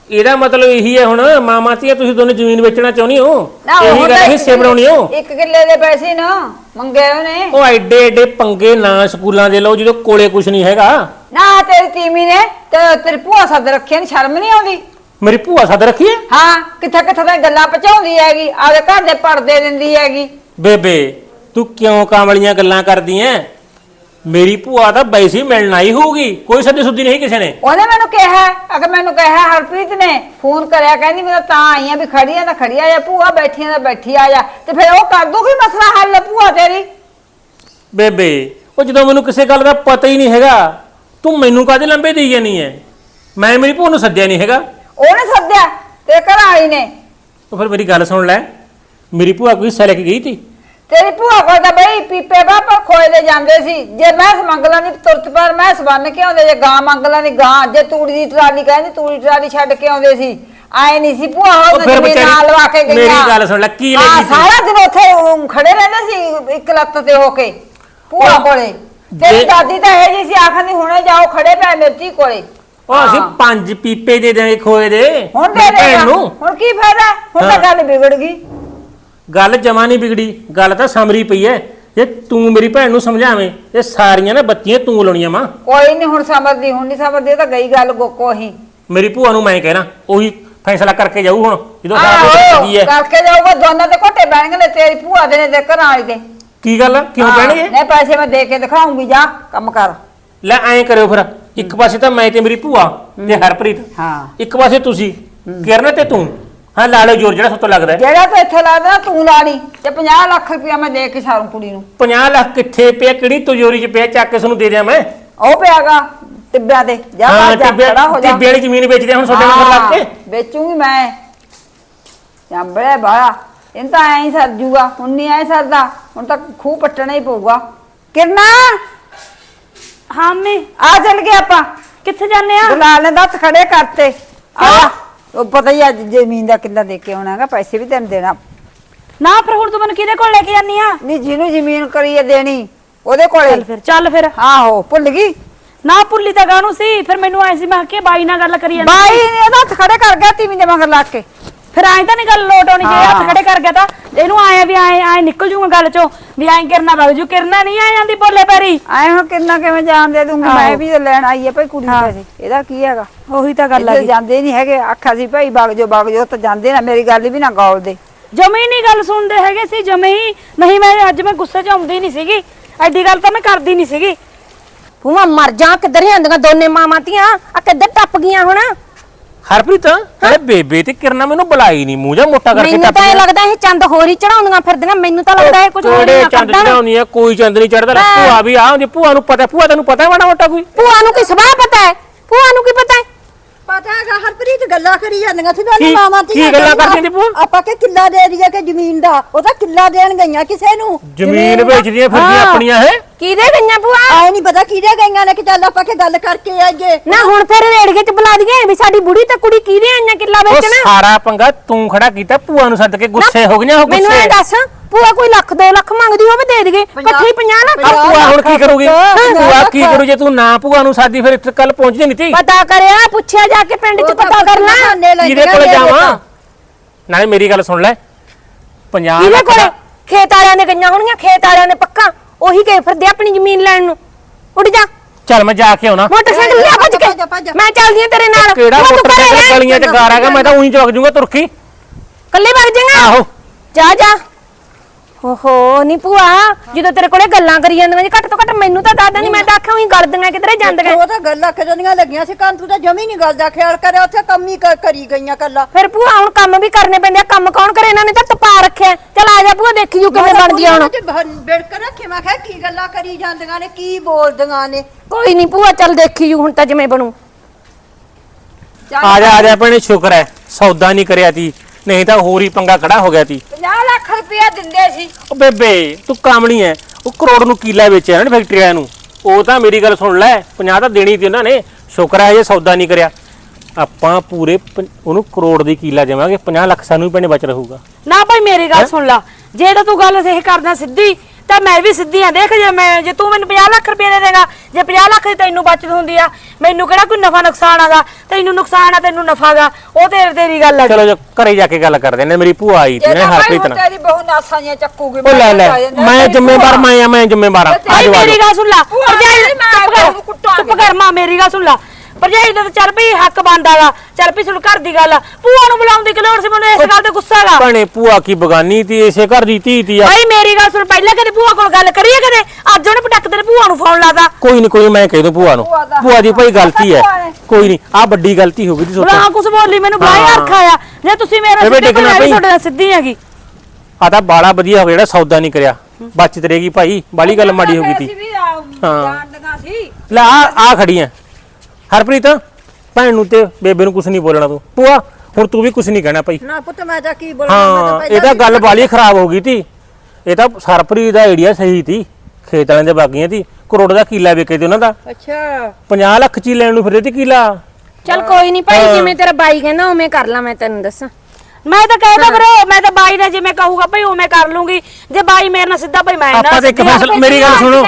ਇਹਦਾ ਮਤਲਬ ਇਹੀ ਹੈ ਹੁਣ ਮਾਮਾ ਧੀਆ ਤੁਸੀਂ ਦੋਨੇ ਜ਼ਮੀਨ ਵੇਚਣਾ ਚਾਹੁੰਦੀ ਹੋ? ਨਾ ਇਹੀ ਗੱਲ ਤਾਂ ਹਿੱਸੇ ਬਣਾਉਣੀ ਹੋ? ਇੱਕ ਕਿੱਲੇ ਦੇ ਪੈਸੇ ਨਾ ਮੰਗੇ ਉਹਨੇ। ਉਹ ਐਡੇ ਐਡੇ ਪੰਗੇ ਨਾ ਸਕੂਲਾਂ ਦੇ ਲਓ ਜਦੋਂ ਕੋਲੇ ਕੁਝ ਨਹੀਂ ਹੈਗਾ। ਨਾ ਤੇਰੀ ਤੀਮੀ ਨੇ ਤੇ ਤੇਰੀ ਭੂਆ ਸੱਦ ਰੱਖਿਆ ਨੀ ਸ਼ਰਮ ਨਹੀਂ ਆਉਂਦੀ? ਮੇਰੀ ਭੂਆ ਸੱਦ ਰੱਖੀ ਹੈ ਹਾਂ ਕਿੱਥੇ ਕਿੱਥੇ ਤਾਂ ਗੱਲਾਂ ਪਹੁੰਚਾਉਂਦੀ ਹੈਗੀ ਆਪਦੇ ਘਰ ਦੇ ਪਰਦੇ ਦਿੰਦੀ ਹੈਗੀ। ਬੇਬੇ ਤੂੰ ਕਿਉਂ ਕਾਮਲੀਆਂ ਗੱਲਾਂ ਕਰਦੀ ਐ? ਮੇਰੀ ਭੂਆ ਤਾਂ ਵੈਸੇ ਹੀ ਮਿਲਣ ਆਈ ਹੋਊਗੀ ਕੋਈ ਸੱਦੀ ਸੁੱਦੀ ਨਹੀਂ ਕਿਸੇ ਨੇ। ਉਹਨੇ ਮੈਨੂੰ ਕਿਹਾ ਅਗਰ ਮੈਨੂੰ ਕਿਹਾ ਹਰਪ੍ਰੀਤ ਨੇ ਫੋਨ ਕਰਿਆ ਕਹਿੰਦੀ ਮੈਂ ਤਾਂ ਆਈ ਆ ਵੀ ਖੜੀ ਆ ਤਾਂ ਖੜੀ ਆ ਜਾ ਭੂਆ ਬੈਠੀ ਆ ਤਾਂ ਬੈਠੀ ਆ ਜਾ ਤੇ ਫਿਰ ਉਹ ਕਰ ਦੂਗੀ ਮਸਲਾ ਹੱਲ ਭੂਆ ਤੇਰੀ? ਬੇਬੇ ਉਹ ਜਦੋਂ ਮੈਨੂੰ ਕਿਸੇ ਗੱਲ ਦਾ ਪਤਾ ਹੀ ਨਹੀਂ ਹੈਗਾ ਤੂੰ ਮੈਨੂੰ ਕਾਹਦੇ ਲੰਬੇ ਦੇਈ ਜਾਨੀ ਐ? ਮੈਂ ਮੇਰੀ ਭੂਆ ਨੂੰ ਸੱਦਿਆ ਨਹੀਂ ਹੈਗਾ। ਉਹਨੇ ਸੱਦਿਆ ਤੇ ਘਰ ਵਾਲੀ ਨੇ। ਉਹ ਫਿਰ ਮੇਰੀ ਗੱਲ ਸੁਣ ਲੈ ਮੇਰੀ ਭੂਆ ਕੋਈ ਹਿੱਸਾ ਲੈ ਕੇ ਗਈ ਤੀ? ਤੇਰੀ ਭੂਆ ਕੋਲ ਤਾਂ ਬਈ ਪੀਪੇ ਬਾਪਾ ਖੋਏ ਦੇ ਜਾਂਦੇ ਸੀ। ਜੇ ਮੈਂ ਮੰਗਲਾਂ ਦੀ ਤੁਰਤ ਪਰ ਮੈਂ ਬੰਨ ਕੇ ਆਉਂਦੇ ਜੇ ਗਾਂ ਮੰਗਲਾਂ ਦੀ ਗਾਂ ਜੇ ਤੂੜੀ ਦੀ ਟਰਾਲੀ ਕਹਿੰਦੀ ਤੂੜੀ ਟਰਾਲੀ ਛੱਡ ਕੇ ਆਉਂਦੇ ਸੀ। ਆਏ ਨਹੀਂ ਸੀ ਭੂਆ ਉਹ ਫਿਰ ਜ਼ਮੀਨ ਵਿਚਾਰੀ- ਨਾਲ ਲਵਾ ਕੇ ਗਈਆਂ। ਮੇਰੀ ਗੱਲ ਸੁਣ ਲੈ, ਕੀ ਲੈ ਹਾਂ, ਗਈ ਸੀ? ਸਾਰਾ ਦਿਨ ਉੱਥੇ ਖੜੇ ਰਹਿੰਦੇ ਸੀ ਇੱਕ ਲੱਤ ਤੇ ਹੋ ਕੇ ਭੂਆ ਉਹ ਕੋਲੇ। ਤੇਰੀ ਜੇ- ਦਾਦੀ ਤਾਂ ਇਹ ਜੀ ਸੀ ਆਖਦੀ ਹੁਣੇ ਜਾਓ ਖੜੇ ਪੈ ਮਿਰਚੀ ਕੋਲੇ। ਉਹ ਅਸੀਂ ਹਾਂ। ਪੰਜ ਪੀਪੇ ਦੇ ਦੇਂਗੇ ਖੋਏ ਦੇ ਹੁਣ ਦੇ ਭੈਣ ਨੂੰ। ਹੁਣ ਕੀ ਫਾਇਦਾ? ਹੁਣ ਤਾਂ ਹਾਂ। ਗੱਲ ਵਿਗੜ ਗਈ। ਗੱਲ ਜਮਾ ਨਹੀਂ ਵਿਗੜੀ ਗੱਲ ਤਾਂ ਸਮਰੀ ਪਈ ਐ। ਜੇ ਤੂੰ ਮੇਰੀ ਭੈਣ ਨੂੰ ਸਮਝਾਵੇਂ ਇਹ ਸਾਰੀਆਂ ਨਾ ਬੱਤੀਆਂ ਤੂੰ ਲਾਉਣੀਆਂ ਮਾਂ ਕੋਈ ਨਹੀਂ ਹੁਣ ਸਮਝਦੀ ਹੁਣ ਨਹੀਂ ਸਮਝਦੀ ਇਹ ਤਾਂ ਗਈ ਗੱਲ ਗੋਕੋ ਹੀ ਮੇਰੀ ਭੂਆ ਨੂੰ ਮੈਂ ਕਹਿਣਾ ਉਹੀ ਫੈਸਲਾ ਕਰਕੇ ਜਾਊ ਹੁਣ ਜਦੋਂ ਸਾਰਾ ਕੁਝ ਆਹੋ, ਕੀ ਹੈ ਕਰਕੇ ਜਾਊਗਾ ਦੋਨਾਂ ਦੇ ਘੋਟੇ ਬਹਿਣਗੇ ਨੇ ਤੇਰੀ ਭੂਆ ਦੇ ਨੇ ਤੇ ਘਰਾਂ ਵਾਲੀ ਦੇ। ਕੀ ਗੱਲ ਆ? ਕਿਉਂ ਹਾਂ, ਕਹਿਣਗੇ ਨਹੀਂ ਪੈਸੇ ਮੈਂ ਦੇ ਕੇ ਦਿਖਾਉਂਗੀ ਜਾ ਕੰਮ ਕਰ। ਲੈ ਐਂ ਕਰਿਓ ਫਿਰ ਇੱਕ ਪਾਸੇ ਤਾਂ ਮੈਂ ਤੇ ਮੇਰੀ ਭੂਆ ਤੇ ਹਰਪ੍ਰੀਤ ਹਾਂ। ਇੱਕ ਪਾਸੇ ਤੁਸੀਂ ਕਿਰਨ ਤੇ ਤੂੰ। ਹਾਂ ਲਾ ਲਓ ਜ਼ੋਰ ਜਿਹੜਾ ਸੁੱਤੋਂ ਲੱਗਦਾ ਹੈ। ਜਿਹੜਾ ਤੂੰ ਇੱਥੇ ਲਾ ਦੇਣਾ ਤੂੰ ਲਾ ਲਈ। ਤੇ 50 ਲੱਖ ਰੁਪਇਆ ਮੈਂ ਦੇ ਕੇ ਸਾਰੂ ਕੁੜੀ ਨੂੰ। 50 ਲੱਖ ਕਿੱਥੇ ਪਿਆ? ਕਿਹੜੀ ਤਜੋਰੀ 'ਚ ਪਿਆ? ਚੱਕ ਕੇ ਤੁਹਾਨੂੰ ਦੇ ਦਿਆਂ ਮੈਂ। ਉਹ ਪਿਆਗਾ ਟਿੱਬਿਆਂ ਤੇ। ਜਾ ਬਾਹਰ ਜਾ ਟਿੱਬੇ ਖੜਾ ਹੋ ਜਾ। ਟਿੱਬੇ ਵਾਲੀ ਜ਼ਮੀਨ ਵੇਚ ਦਿਆਂ ਹੁਣ ਤੁਹਾਡੇ ਨਾਲ ਲੱਗ ਕੇ। ਹਾਂ, ਵੇਚੂਗੀ ਮੈਂ। ਜਾਂਬੜੇ ਬਾਹਰ ਇਹ ਤਾਂ ਐਂ ਹੀ ਸਰ ਜੂਗਾ। ਹੁਣ ਨਹੀਂ ਐਂ ਸਰਦਾ। ਹੁਣ ਤਾਂ ਖੂਹ ਪੱਟਣਾ ਹੀ ਪਊਗਾ। ਕਿਰਨਾ! ਹਾਂ ਮੰਮੀ। ਆ ਚੱਲ ਗਏ ਆਪਾਂ। ਕਿੱਥੇ ਜਾਂਦੇ ਆ? ਗੁਲਾਲ ਨੇ ਦੱਤ ਖੜੇ ਕਰਤੇ। ਆ ਉਹ ਪਤਾ ਹੀ ਅੱਜ ਜ਼ਮੀਨ ਦਾ ਕਿੱਲਾ ਦੇ ਕੇ ਆਉਣਾਗਾ ਪੈਸੇ ਵੀ ਤੈਨੂੰ ਦੇਣਾ। ਨਾ ਫਿਰ ਹੁਣ ਤੂੰ ਮੈਨੂੰ ਕਿਹਦੇ ਕੋਲ ਲੈ ਕੇ ਜਾਨੀ ਆ? ਨਹੀਂ ਜਿਹਨੂੰ ਜ਼ਮੀਨ ਕਰੀਏ ਦੇਣੀ ਉਹਦੇ ਕੋਲੇ। ਚੱਲ ਫਿਰ ਚੱਲ ਫਿਰ। ਆਹੋ ਭੁੱਲ ਗਈ? ਨਾ ਭੁੱਲੀ ਤਾਂ ਗਾਣੂ ਸੀ ਫਿਰ ਮੈਨੂੰ ਆਏ ਸੀ ਮੈਂ ਕਿ ਬਾਈ ਨਾਲ ਗੱਲ ਕਰੀ ਜਾਂਦੀ ਬਾਈ ਨੇ ਉਹਦਾ ਹੱਥ ਖੜੇ ਕਰ ਗਿਆ ਤੀਵੀਂ ਦੇ ਮਗਰ ਲੱਗ ਕੇ। ਫਿਰ ਐਂ ਤਾਂ ਨਹੀਂ ਗੱਲ ਲੋਟ ਆਉਣੀ ਜੇ ਹੱਥ। ਖੜੇ ਕਰ ਗਿਆ ਤਾਂ ਇਹਨੂੰ ਆਏ ਵੀ ਆਏ ਆਏ ਨਿਕਲ ਜੂਗਾ ਗੱਲ ਚੋਂ ਵੀ ਐਂ ਕਰਨਾ ਵਗ ਜੂ ਕਿਰਨਾ ਨਹੀਂ ਆ ਜਾਂਦੀ ਬੋਲੇ ਪੈਰੀ। ਆਏ ਹੁਣ ਕਿੰਨਾ ਕਿਵੇਂ ਜਾਣ ਦੇ ਦੂੰਗੀ ਮੈਂ। ਵੀ ਤਾਂ ਲੈਣ ਆਈ ਆ ਭਾਈ ਕੁੜੀ ਨੂੰ ਪੈਸੇ। ਇਹਦਾ ਕੀ ਹੈਗਾ? ਉਹੀ ਤਾਂ ਗੱਲ ਆ ਇੱਥੇ ਜਾਂਦੇ ਨਹੀਂ ਹੈਗੇ ਆਖਾ ਸੀ ਭਾਈ ਵਗ ਜੋ ਵਗ ਜੋ ਤਾਂ ਜਾਂਦੇ ਨਾ ਮੇਰੀ ਗੱਲ ਵੀ ਨਾ ਗੌਲਦੇ ਜਮੇ ਹੀ ਨਹੀਂ ਗੱਲ ਸੁਣਦੇ ਹੈਗੇ ਸੀ ਜਮੇ। ਹੀ ਨਹੀਂ ਮੈਂ ਅੱਜ ਮੈਂ ਗੁੱਸੇ 'ਚ ਆਉਂਦੀ ਨਹੀਂ ਸੀਗੀ। ਐਡੀ ਗੱਲ ਤਾਂ ਮੈਂ ਕਰਦੀ ਨਹੀਂ ਸੀਗੀ। ਭੂਆ ਮਰ ਜਾ ਕਿੱਧਰ ਜਾਂਦੀਆਂ ਦੋਨੇ ਮਾਵਾਂ ਧੀਆਂ? ਆ ਕਿੱਧਰ ਟੱਪ ਗਈਆਂ ਹੁਣ? ਹਰਪ੍ਰੀਤ ਅਰੇ ਬੇਬੇ ਤੇ ਕਿਰਨਾ ਮੈਨੂੰ ਬੁਲਾਈ ਨਹੀਂ ਮੂੰਹ ਜਾ ਮੋਟਾ ਕਰਕੇ ਮੈਨੂੰ ਤਾਂ ਇਹ ਲੱਗਦਾ ਇਹ ਚੰਦ ਹੋਰ ਹੀ ਚੜਾਉਂਦੀਆਂ ਫਿਰਦੀਆਂ ਮੈਨੂੰ ਤਾਂ ਲੱਗਦਾ ਇਹ ਕੁਝ ਹੋਰ ਹੀ ਚੰਦ ਕਰਦਾ ਚੜਾਉਣੀ ਆ ਕੋਈ ਚੰਦ ਨਹੀਂ ਚੜਦਾ। ਭੂਆ ਵੀ ਆ ਹੁੰਦੀ ਭੂਆ ਨੂੰ ਪਤਾ ਭੂਆ ਤੈਨੂੰ ਪਤਾ ਮਾੜਾ ਮੋਟਾ ਕੋਈ? ਭੂਆ ਨੂੰ ਕੀ ਸਵਾਹ ਪਤਾ ਹੈ? ਭੂਆ ਨੂੰ ਕੀ ਪਤਾ ਹੈ? ਪਤਾ ਹੈਗਾ ਹਰਪ੍ਰੀਤ ਗੱਲਾਂ ਕਰੀ ਜਾਂਦੀਆਂ ਸੀ ਦੋਨੇ ਕੀ- ਮਾਵਾਂ ਕੀ ਧੀਆਂ ਗੱਲਾਂ ਜਿਹੜੀਆਂ। ਕਰਦੀਆਂ ਸੀ ਭੂਆ? ਆਪਾਂ ਕਿ ਕਿੱਲਾ ਦੇ ਦਈਏ ਕਿ ਜ਼ਮੀਨ ਦਾ? ਉਹ ਤਾਂ ਕਿੱਲਾ ਦੇਣ ਗਈਆਂ ਕਿਸੇ ਨੂੰ। ਜ਼ਮੀਨ ਵੇਚਦੀਆਂ ਫਿਰਦੀਆਂ ਹਾਂ। ਆਪਣੀਆਂ ਹੈ? ਕਿਹਦੇ ਗਈਆਂ ਭੂਆ? ਆਏ ਨਹੀਂ ਪਤਾ ਕਿਹਦੇ ਗਈਆਂ ਨੇ ਕਿ ਚੱਲ ਆਪਾਂ ਕਿ ਗੱਲ ਕਰਕੇ ਆਈਏ। ਨਾ ਹੁਣ ਫਿਰ ਰੇੜੀਏ ਚ ਬੁਲਾ ਦਈਏ ਵੀ ਸਾਡੀ ਬੁੜੀ ਤੇ ਕੁੜੀ ਕਿਹਦੇ ਆਈਆਂ ਕਿੱਲਾ ਉਹ ਵੇਚਣ? ਸਾਰਾ ਪੰਗਾ ਤੂੰ ਖੜਾ ਕੀਤਾ ਭੂਆ ਨੂੰ ਸੱਦ ਕੇ ਗੁੱਸੇ ਹੋ ਗਈਆਂ ਉਹ ਮੈਨੂੰ ਗੁੱਸੇ। ਇਹ ਦੱਸ। ਭੂਆ ਕੋਈ ਲੱਖ 2 ਲੱਖ ਮੰਗਦੀ ਹੋਵੇ ਦੇ ਦੇਗੇ ਇਕੱਠੇ 50 ਆ ਲੱਖ ਭੂਆ ਹੁਣ ਕੀ ਕਰੂਗੀ। ਭੂਆ ਕੀ ਕਰੂ ਜੇ ਤੂੰ ਨਾ ਭੂਆ ਨੂੰ ਸਾਦੀ ਫਿਰ ਇੱਥੇ ਕੱਲ ਪਹੁੰਚਦੀ ਨਹੀਂ ਤੀ? ਪਤਾ ਕਰਿਆ ਪੁੱਛਿਆ ਜਾ ਕੇ ਪਿੰਡ ਚ ਪਤਾ ਕਰ ਲੈ ਬਹਾਨੇ ਲੈਂਦੀਆਂ ਕਿਹਦੇ ਕੋਲ ਜਾਵਾਂ। ਨਾਲੇ ਮੇਰੀ ਗੱਲ ਸੁਣ ਲੈ। 50 ਕਿਹਦੇ ਲੱਖ ਕੋਲੇ? ਖੇਤ ਵਾਲਿਆਂ ਨੇ ਗਈਆਂ ਹੋਣਗੀਆਂ ਖੇਤ ਵਾਲਿਆਂ ਨੇ ਪੱਕਾ। ਉਹੀ ਗਏ ਫਿਰਦੇ ਆਪਣੀ ਜ਼ਮੀਨ ਲੈਣ ਨੂੰ। ਉੱਡ ਜਾ। ਚੱਲ ਮੈਂ ਜਾ ਕੇ ਆਉਣਾ। ਮੋਟਰਸਾਈਕਲ ਲਿਆ ਭੱਜ ਕੇ। ਮੈਂ ਚੱਲਦੀ ਆ ਤੇਰੇ ਨਾਲ। ਕਿਹੜਾ ਮੋਟਰਸਾਈਕਲ। ਗਲੀਆਂ 'ਚ ਗਾਰਾਗਾ ਮੈਂ ਤਾਂ ਉਹੀ ਚੌਕ ਜੂਗਾ ਤੁਰਕੀ ਕੱਲੀ ਵਗ ਜਾਏਗਾ। ਆਹੋ। ਜਾ ਜਾ। ਓਹੋ ਨਹੀਂ ਭੂਆ ਜਦੋਂ ਤੇਰੇ ਕੋਲੇ ਗੱਲਾਂ ਕਰੀ ਜਾਂਦੀਆਂ ਜੀ ਘੱਟ ਤੋਂ ਘੱਟ ਮੈਨੂੰ ਤਾਂ ਦੱਸਦਾ ਨਹੀਂ ਮੈਂ ਤਾਂ ਆਖਿਆ ਉਹੀ ਗਲਦੀਆਂ ਕਿਧਰੇ ਜਾਂਦੀਆਂ। ਉਹ ਤਾਂ ਗੱਲਾਂ ਕਰਨੀਆਂ ਲੱਗੀਆਂ ਸੀ ਕੰਨ ਤੂੰ ਤਾਂ ਜਮੀ ਨਹੀਂ ਗੱਲ ਦਾ ਖਿਆਲ ਕਰਿਆ ਉੱਥੇ ਕੰਮ ਹੀ ਕਰੀ ਗਈਆਂ ਕੱਲਾ। ਫਿਰ ਭੂਆ ਹੁਣ ਕੰਮ ਵੀ ਕਰਨੇ ਪੈਂਦੇ ਆ ਕੰਮ ਕੌਣ ਕਰੇ? ਇਹਨਾਂ ਨੇ ਤਾਂ ਤਪਾ ਰੱਖਿਆ। ਚਲ ਆ ਜਾ ਭੂਆ ਦੇਖੀ ਜੂ ਕਿਵੇਂ ਬਣਦੀ ਆ ਹੁਣ। ਬਿੜਕ ਰੱਖੇ ਮੈਂ ਕਿਹਾ ਕੀ ਗੱਲਾਂ ਕਰੀ ਜਾਂਦੀਆਂ ਨੇ ਕੀ ਬੋਲਦੀਆਂ ਨੇ। ਕੋਈ ਨਹੀਂ ਭੂਆ ਚੱਲ ਦੇਖੀ ਜੂ ਹੁਣ ਤਾਂ ਜਿਵੇਂ ਬਣੂ। ਆ ਜਾ ਆ ਜਾ ਭੈਣੇ ਸ਼ੁਕਰ ਹੈ ਸੌਦਾ ਨਹੀਂ ਕਰਿਆ ਤੀ। ਨਹੀਂ ਤਾਂ ਹੋਰ ਹੀ ਪੰਗਾ ਖੜਾ ਹੋ ਗਿਆ ਤੀ। 50 ਲੱਖ ਰੁਪਇਆ ਦਿੰਦੇ ਸੀ। ਉਹ ਬੇਬੇ ਤੂੰ ਕਾਮਣੀ ਐ। ਉਹ ਕਰੋੜ ਨੂੰ ਕੀਲਾ ਵੇਚਿਆ ਨਾ ਫੈਕਟਰੀ ਵਾਲਿਆਂ ਨੂੰ। ਉਹ ਤਾਂ ਮੇਰੀ ਗੱਲ ਸੁਣ ਲੈ 50 ਤਾਂ ਦੇਣੀ ਤੀ ਉਹਨਾਂ ਨੇ। ਸ਼ੁਕਰ ਹੈ ਇਹ ਸੌਦਾ ਨਹੀਂ ਕਰਿਆ। ਆਪਾਂ ਪੂਰੇ ਪੰ- ਉਹਨੂੰ ਕਰੋੜ ਦੀ ਕੀਲਾ ਦੇਵਾਂਗੇ 50 ਲੱਖ ਸਾਨੂੰ ਵੀ ਭੈਣੇ ਬਚ ਰਹੂਗਾ। ਨਾ ਭਾਈ ਮੇਰੀ ਗੱਲ ਸੁਣ ਲਾ। ਜੇ ਤਾਂ ਤੂੰ ਗੱਲ ਇਹ ਕਰਦਾ ਸਿੱਧੀ ਤਾਂ ਮੈਂ ਵੀ ਸਿੱਧੀ ਆ ਦੇਖ ਜੇ ਮੈਂ ਜੇ ਤੂੰ ਮੈਨੂੰ 50 ਲੱਖ ਰੁਪਏ ਦੇ ਦੇਗਾ ਜੇ 50 ਲੱਖ ਦੀ ਤੈਨੂੰ ਬਚਤ ਹੁੰਦੀ ਆ ਮੈਨੂੰ ਕਿਹੜਾ ਕੋਈ ਨਫਾ ਨੁਕਸਾਨ ਆਗਾ? ਤੈਨੂੰ ਨੁਕਸਾਨ ਆ ਤੈਨੂੰ ਨਫਾਗਾ ਉਹ ਤੇਰੇ ਤੇਰੀ ਗੱਲ ਆ। ਚਲੋ ਜੋ ਘਰੇ ਜਾ ਕੇ ਗੱਲ ਕਰਦੇ ਨੇ ਮੇਰੀ ਭੂਆ ਆਈ ਤੀ ਨਾ ਹਰਪ੍ਰੀਤ ਨਾਲ। ਤੇਰੀ ਬਹੂ ਨਾਸਾਂ ਦੀਆਂ ਚੱਕੂਗੀ ਉਹ ਲੈ ਲੈ ਮੈਂ ਜ਼ਿੰਮੇਵਾਰ ਮੈਂ ਆ ਮੈਂ ਜ਼ਿੰਮੇਵਾਰ ਆ। ਮੇਰੀ ਗੱਲ ਸੁਣ ਲਾ। ਚੁੱਪ ਕਰ ਮਾਂ ਮੇਰੀ ਗੱਲ ਸੁਣ ਲਾ। ਭਰਜਾਈ ਦਾ ਤਾਂ ਚੱਲ ਪਈ ਹੱਕ ਬਣਦਾਗਾ ਚੱਲ ਪਈ ਸੁਣ ਘਰ ਦੀ ਗੱਲ। ਆ ਭੂਆ ਨੂੰ ਬੁਲਾਉਣ ਦੀ ਕਿ ਲੋੜ ਸੀ ਮੈਨੂੰ? ਇਸ ਗੱਲ ਤੇ ਗੁੱਸਾ ਹੈਗਾ। ਭੈਣੇ ਭੂਆ ਕੀ ਬਗਾਨੀ ਤੀ? ਇਸੇ ਘਰ ਦੀ ਧੀ ਤੀ ਆ। ਭਾਈ ਮੇਰੀ ਗੱਲ ਸੁਣ ਪਹਿਲਾਂ ਕਦੇ ਭੂਆ ਕੋਲ ਗੱਲ ਕਰੀਏ ਕਦੇ? ਅੱਜ ਉਹਨੇ ਪਟਕ ਦੇ ਭੂਆ ਨੂੰ ਫੋਨ ਲਾਦਾ ਕੋਈ ਨਹੀਂ ਕੋਈ ਨੀ, ਮੈਂ ਕਹਿ ਦੂੰ ਭੂਆ ਨੂੰ। ਭੂਆ ਦਾ- ਭੂਆ ਦੀ ਭਾਈ ਗਲਤੀ ਹੈ। ਨੇ। ਕੋਈ ਨਹੀਂ ਆ ਵੱਡੀ ਗਲਤੀ ਹੋ ਗਈ ਬੁਲਾ ਸੋਚੋ। ਕੁਛ ਬੋਲੀ ਮੈਨੂੰ ਬੁਲਾਇਆ ਹਾਂ। ਰੱਖਾਇਆ ਜੇ ਤੁਸੀਂ ਮੇਰਾ ਵੀ ਸਿੱਧੇ ਡਿੱਗਣਾ ਵੀ ਪਈ। ਤੁਹਾਡੇ ਨਾਲ ਸਿੱਧੀ ਹੈਗੀ। ਆ ਤਾਂ ਬਾਲਾ ਵਧੀਆ ਹੋ ਗਿਆ ਜਿਹੜਾ ਸੌਦਾ ਨਹੀਂ ਕਰਿਆ। ਬਚਤ ਰਹੇਗੀ ਭਾਈ ਬਾਲੀ ਗੱਲ ਮਾੜੀ ਹੋ ਗਈ ਤੀ। ਵੀ ਆ- ਹਾਂ। ਜਾਣਦੀਆਂ ਸੀ। ਲੈ ਆ ਆ ਖੜੀ ਐ ਹਰਪ੍ਰੀਤ ਭੈਣ ਨੂੰ ਤੇ ਬੇਬੇ ਨੂੰ ਕੁਝ ਨਹੀਂ ਬੋਲਣਾ ਤੂੰ। ਭੂਆ ਹੁਣ ਤੂੰ ਵੀ ਕੁਝ ਨਹੀਂ ਕਹਿਣਾ ਭਾਈ। ਨਾ ਪੁੱਤ ਮੈਂ ਤਾਂ ਕੀ ਬੋਲਾਂ ਮੈਂ ਤਾਂ ਹਾਂ ਪਹਿਲਾਂ ਇਹ ਤਾਂ ਗੱਲ ਬਾਲੀ ਖਰਾਬ ਹੋ ਗਈ ਤੀ। ਇਹ ਤਾਂ ਸਰਪ੍ਰੀਤ ਦਾ ਆਈਡੀਆ ਸਹੀ ਤੀ। ਖੇਤ ਵਾਲਿਆਂ ਦੇ ਬਾਗੀਆਂ ਤੀ। ਕਰੋੜ ਦਾ ਕੀਲਾ ਵਿਕੇ ਤੇ ਉਹਨਾਂ ਦਾ। ਅੱਛਾ। 50 ਲੱਖ ਚ ਹੀ ਲੈਣ ਨੂੰ ਫਿਰਦੇ ਤੀ ਕੀਲਾ। ਚੱਲ ਕੋਈ ਨਹੀਂ ਭਾਈ ਜਿਵੇਂ ਤੇਰਾ ਬਾਈ ਕਹਿੰਦਾ ਉਵੇਂ ਕਰ ਲਾ ਮੈਂ ਤੈਨੂੰ ਦੱਸਾਂ। ਮੈਂ ਤਾਂ ਕਹਿਦਾ ਵੀਰੇ ਮੈਂ ਤਾਂ ਬਾਈ ਨੇ ਜਿਵੇਂ ਕਹੂਗਾ ਭਈ ਉਵੇਂ ਕਰ ਲੂੰਗੀ। ਜੇ ਬਾਈ ਮੇਰੇ ਨਾਲ ਸਿੱਧਾ ਭਈ ਮੈਂ ਨਾ ਆਪਾਂ ਤੇ ਇੱਕ। ਫੈਸਲਾ ਮੇਰੀ ਗੱਲ ਸੁਣੋ।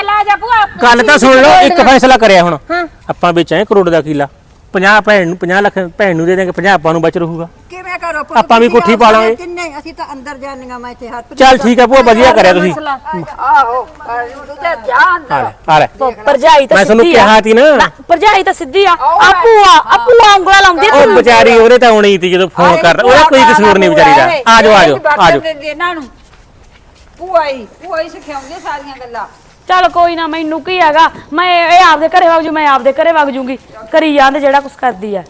ਗੱਲ ਤਾਂ ਸੁਣ ਲਓ ਇੱਕ ਫੈਸਲਾ ਕਰਿਆ ਹੁਣ। ਆਪਾਂ ਵੇਚਾਂਗੇ ਕਰੋੜ ਦਾ ਕੀਲਾ। 50 ਭੈਣ ਨੂੰ 50 ਲੱਖ ਭੈਣ ਨੂੰ ਦੇ ਦੇਂਗੇ 50 ਆਪਾਂ ਨੂੰ ਬਚ ਰਹੂਗਾ ਕਿਵੇਂ ਕਰੋ ਪੁੱਤ ਆਪਾਂ ਵੀ ਤੁਸੀਂ ਕੋਠੀ ਆਪ ਪਾ ਲਾਂਗੇ। ਕਿੰਨੇ ਅਸੀਂ ਤਾਂ ਅੰਦਰ ਜਾਣੀਆਂ ਮੈਂ ਇੱਥੇ ਹੱਥ ਚੱਲ ਠੀਕ ਹੈ ਭੂਆ ਵਧੀਆ ਕਰਿਆ ਤੁਸੀਂ ਆਹੋ ਤੂੰ ਤੇ ਜਾ ਅੰਦਰ ਆ ਲੈ ਆ ਲੈ ਭਰਜਾਈ ਤਾਂ ਮੈਂ ਤੁਹਾਨੂੰ ਸਿੱਧੀ ਆ। ਕਿਹਾ ਤੀ ਨਾ। ਭਰਜਾਈ ਤਾਂ ਸਿੱਧੀ ਆ ਆ ਭੂਆ ਆ ਉਂਗਲਾਂ ਲਾਉਂਦੀ ਆ ਉਹ ਤੈਨੂੰ। ਵਿਚਾਰੀ ਉਹਨੇ ਤਾਂ ਆਉਣੀ ਸੀ ਜਦੋਂ ਫੋਨ ਕਰਦਾ ਉਹਦਾ ਕੋਈ ਕਸੂਰ ਨਹੀਂ ਵਿਚਾਰੀ ਦਾ ਆ ਜਾਓ ਆ ਜਾਓ ਆ ਜਾਓ ਦਿੰਦੀ ਇਹਨਾਂ ਨੂੰ ਭੂਆ ਹੀ ਭੂਆ ਹੀ ਸਿਖਾਉਂਦੀ ਸਾਰੀਆਂ ਗੱਲਾਂ ਚੱਲ ਕੋਈ ਨਾ, ਮੈਨੂੰ ਕੀ ਹੈਗਾ? ਮੈਂ ਇਹ ਆਪਦੇ ਘਰੇ ਵਗ ਜੂ, ਮੈਂ ਆਪਦੇ ਘਰੇ ਵਗ ਜੂਗੀ। ਕਰੀ ਜਾਂਦੇ ਜਿਹੜਾ ਕੁਛ ਕਰਦੀ ਆ।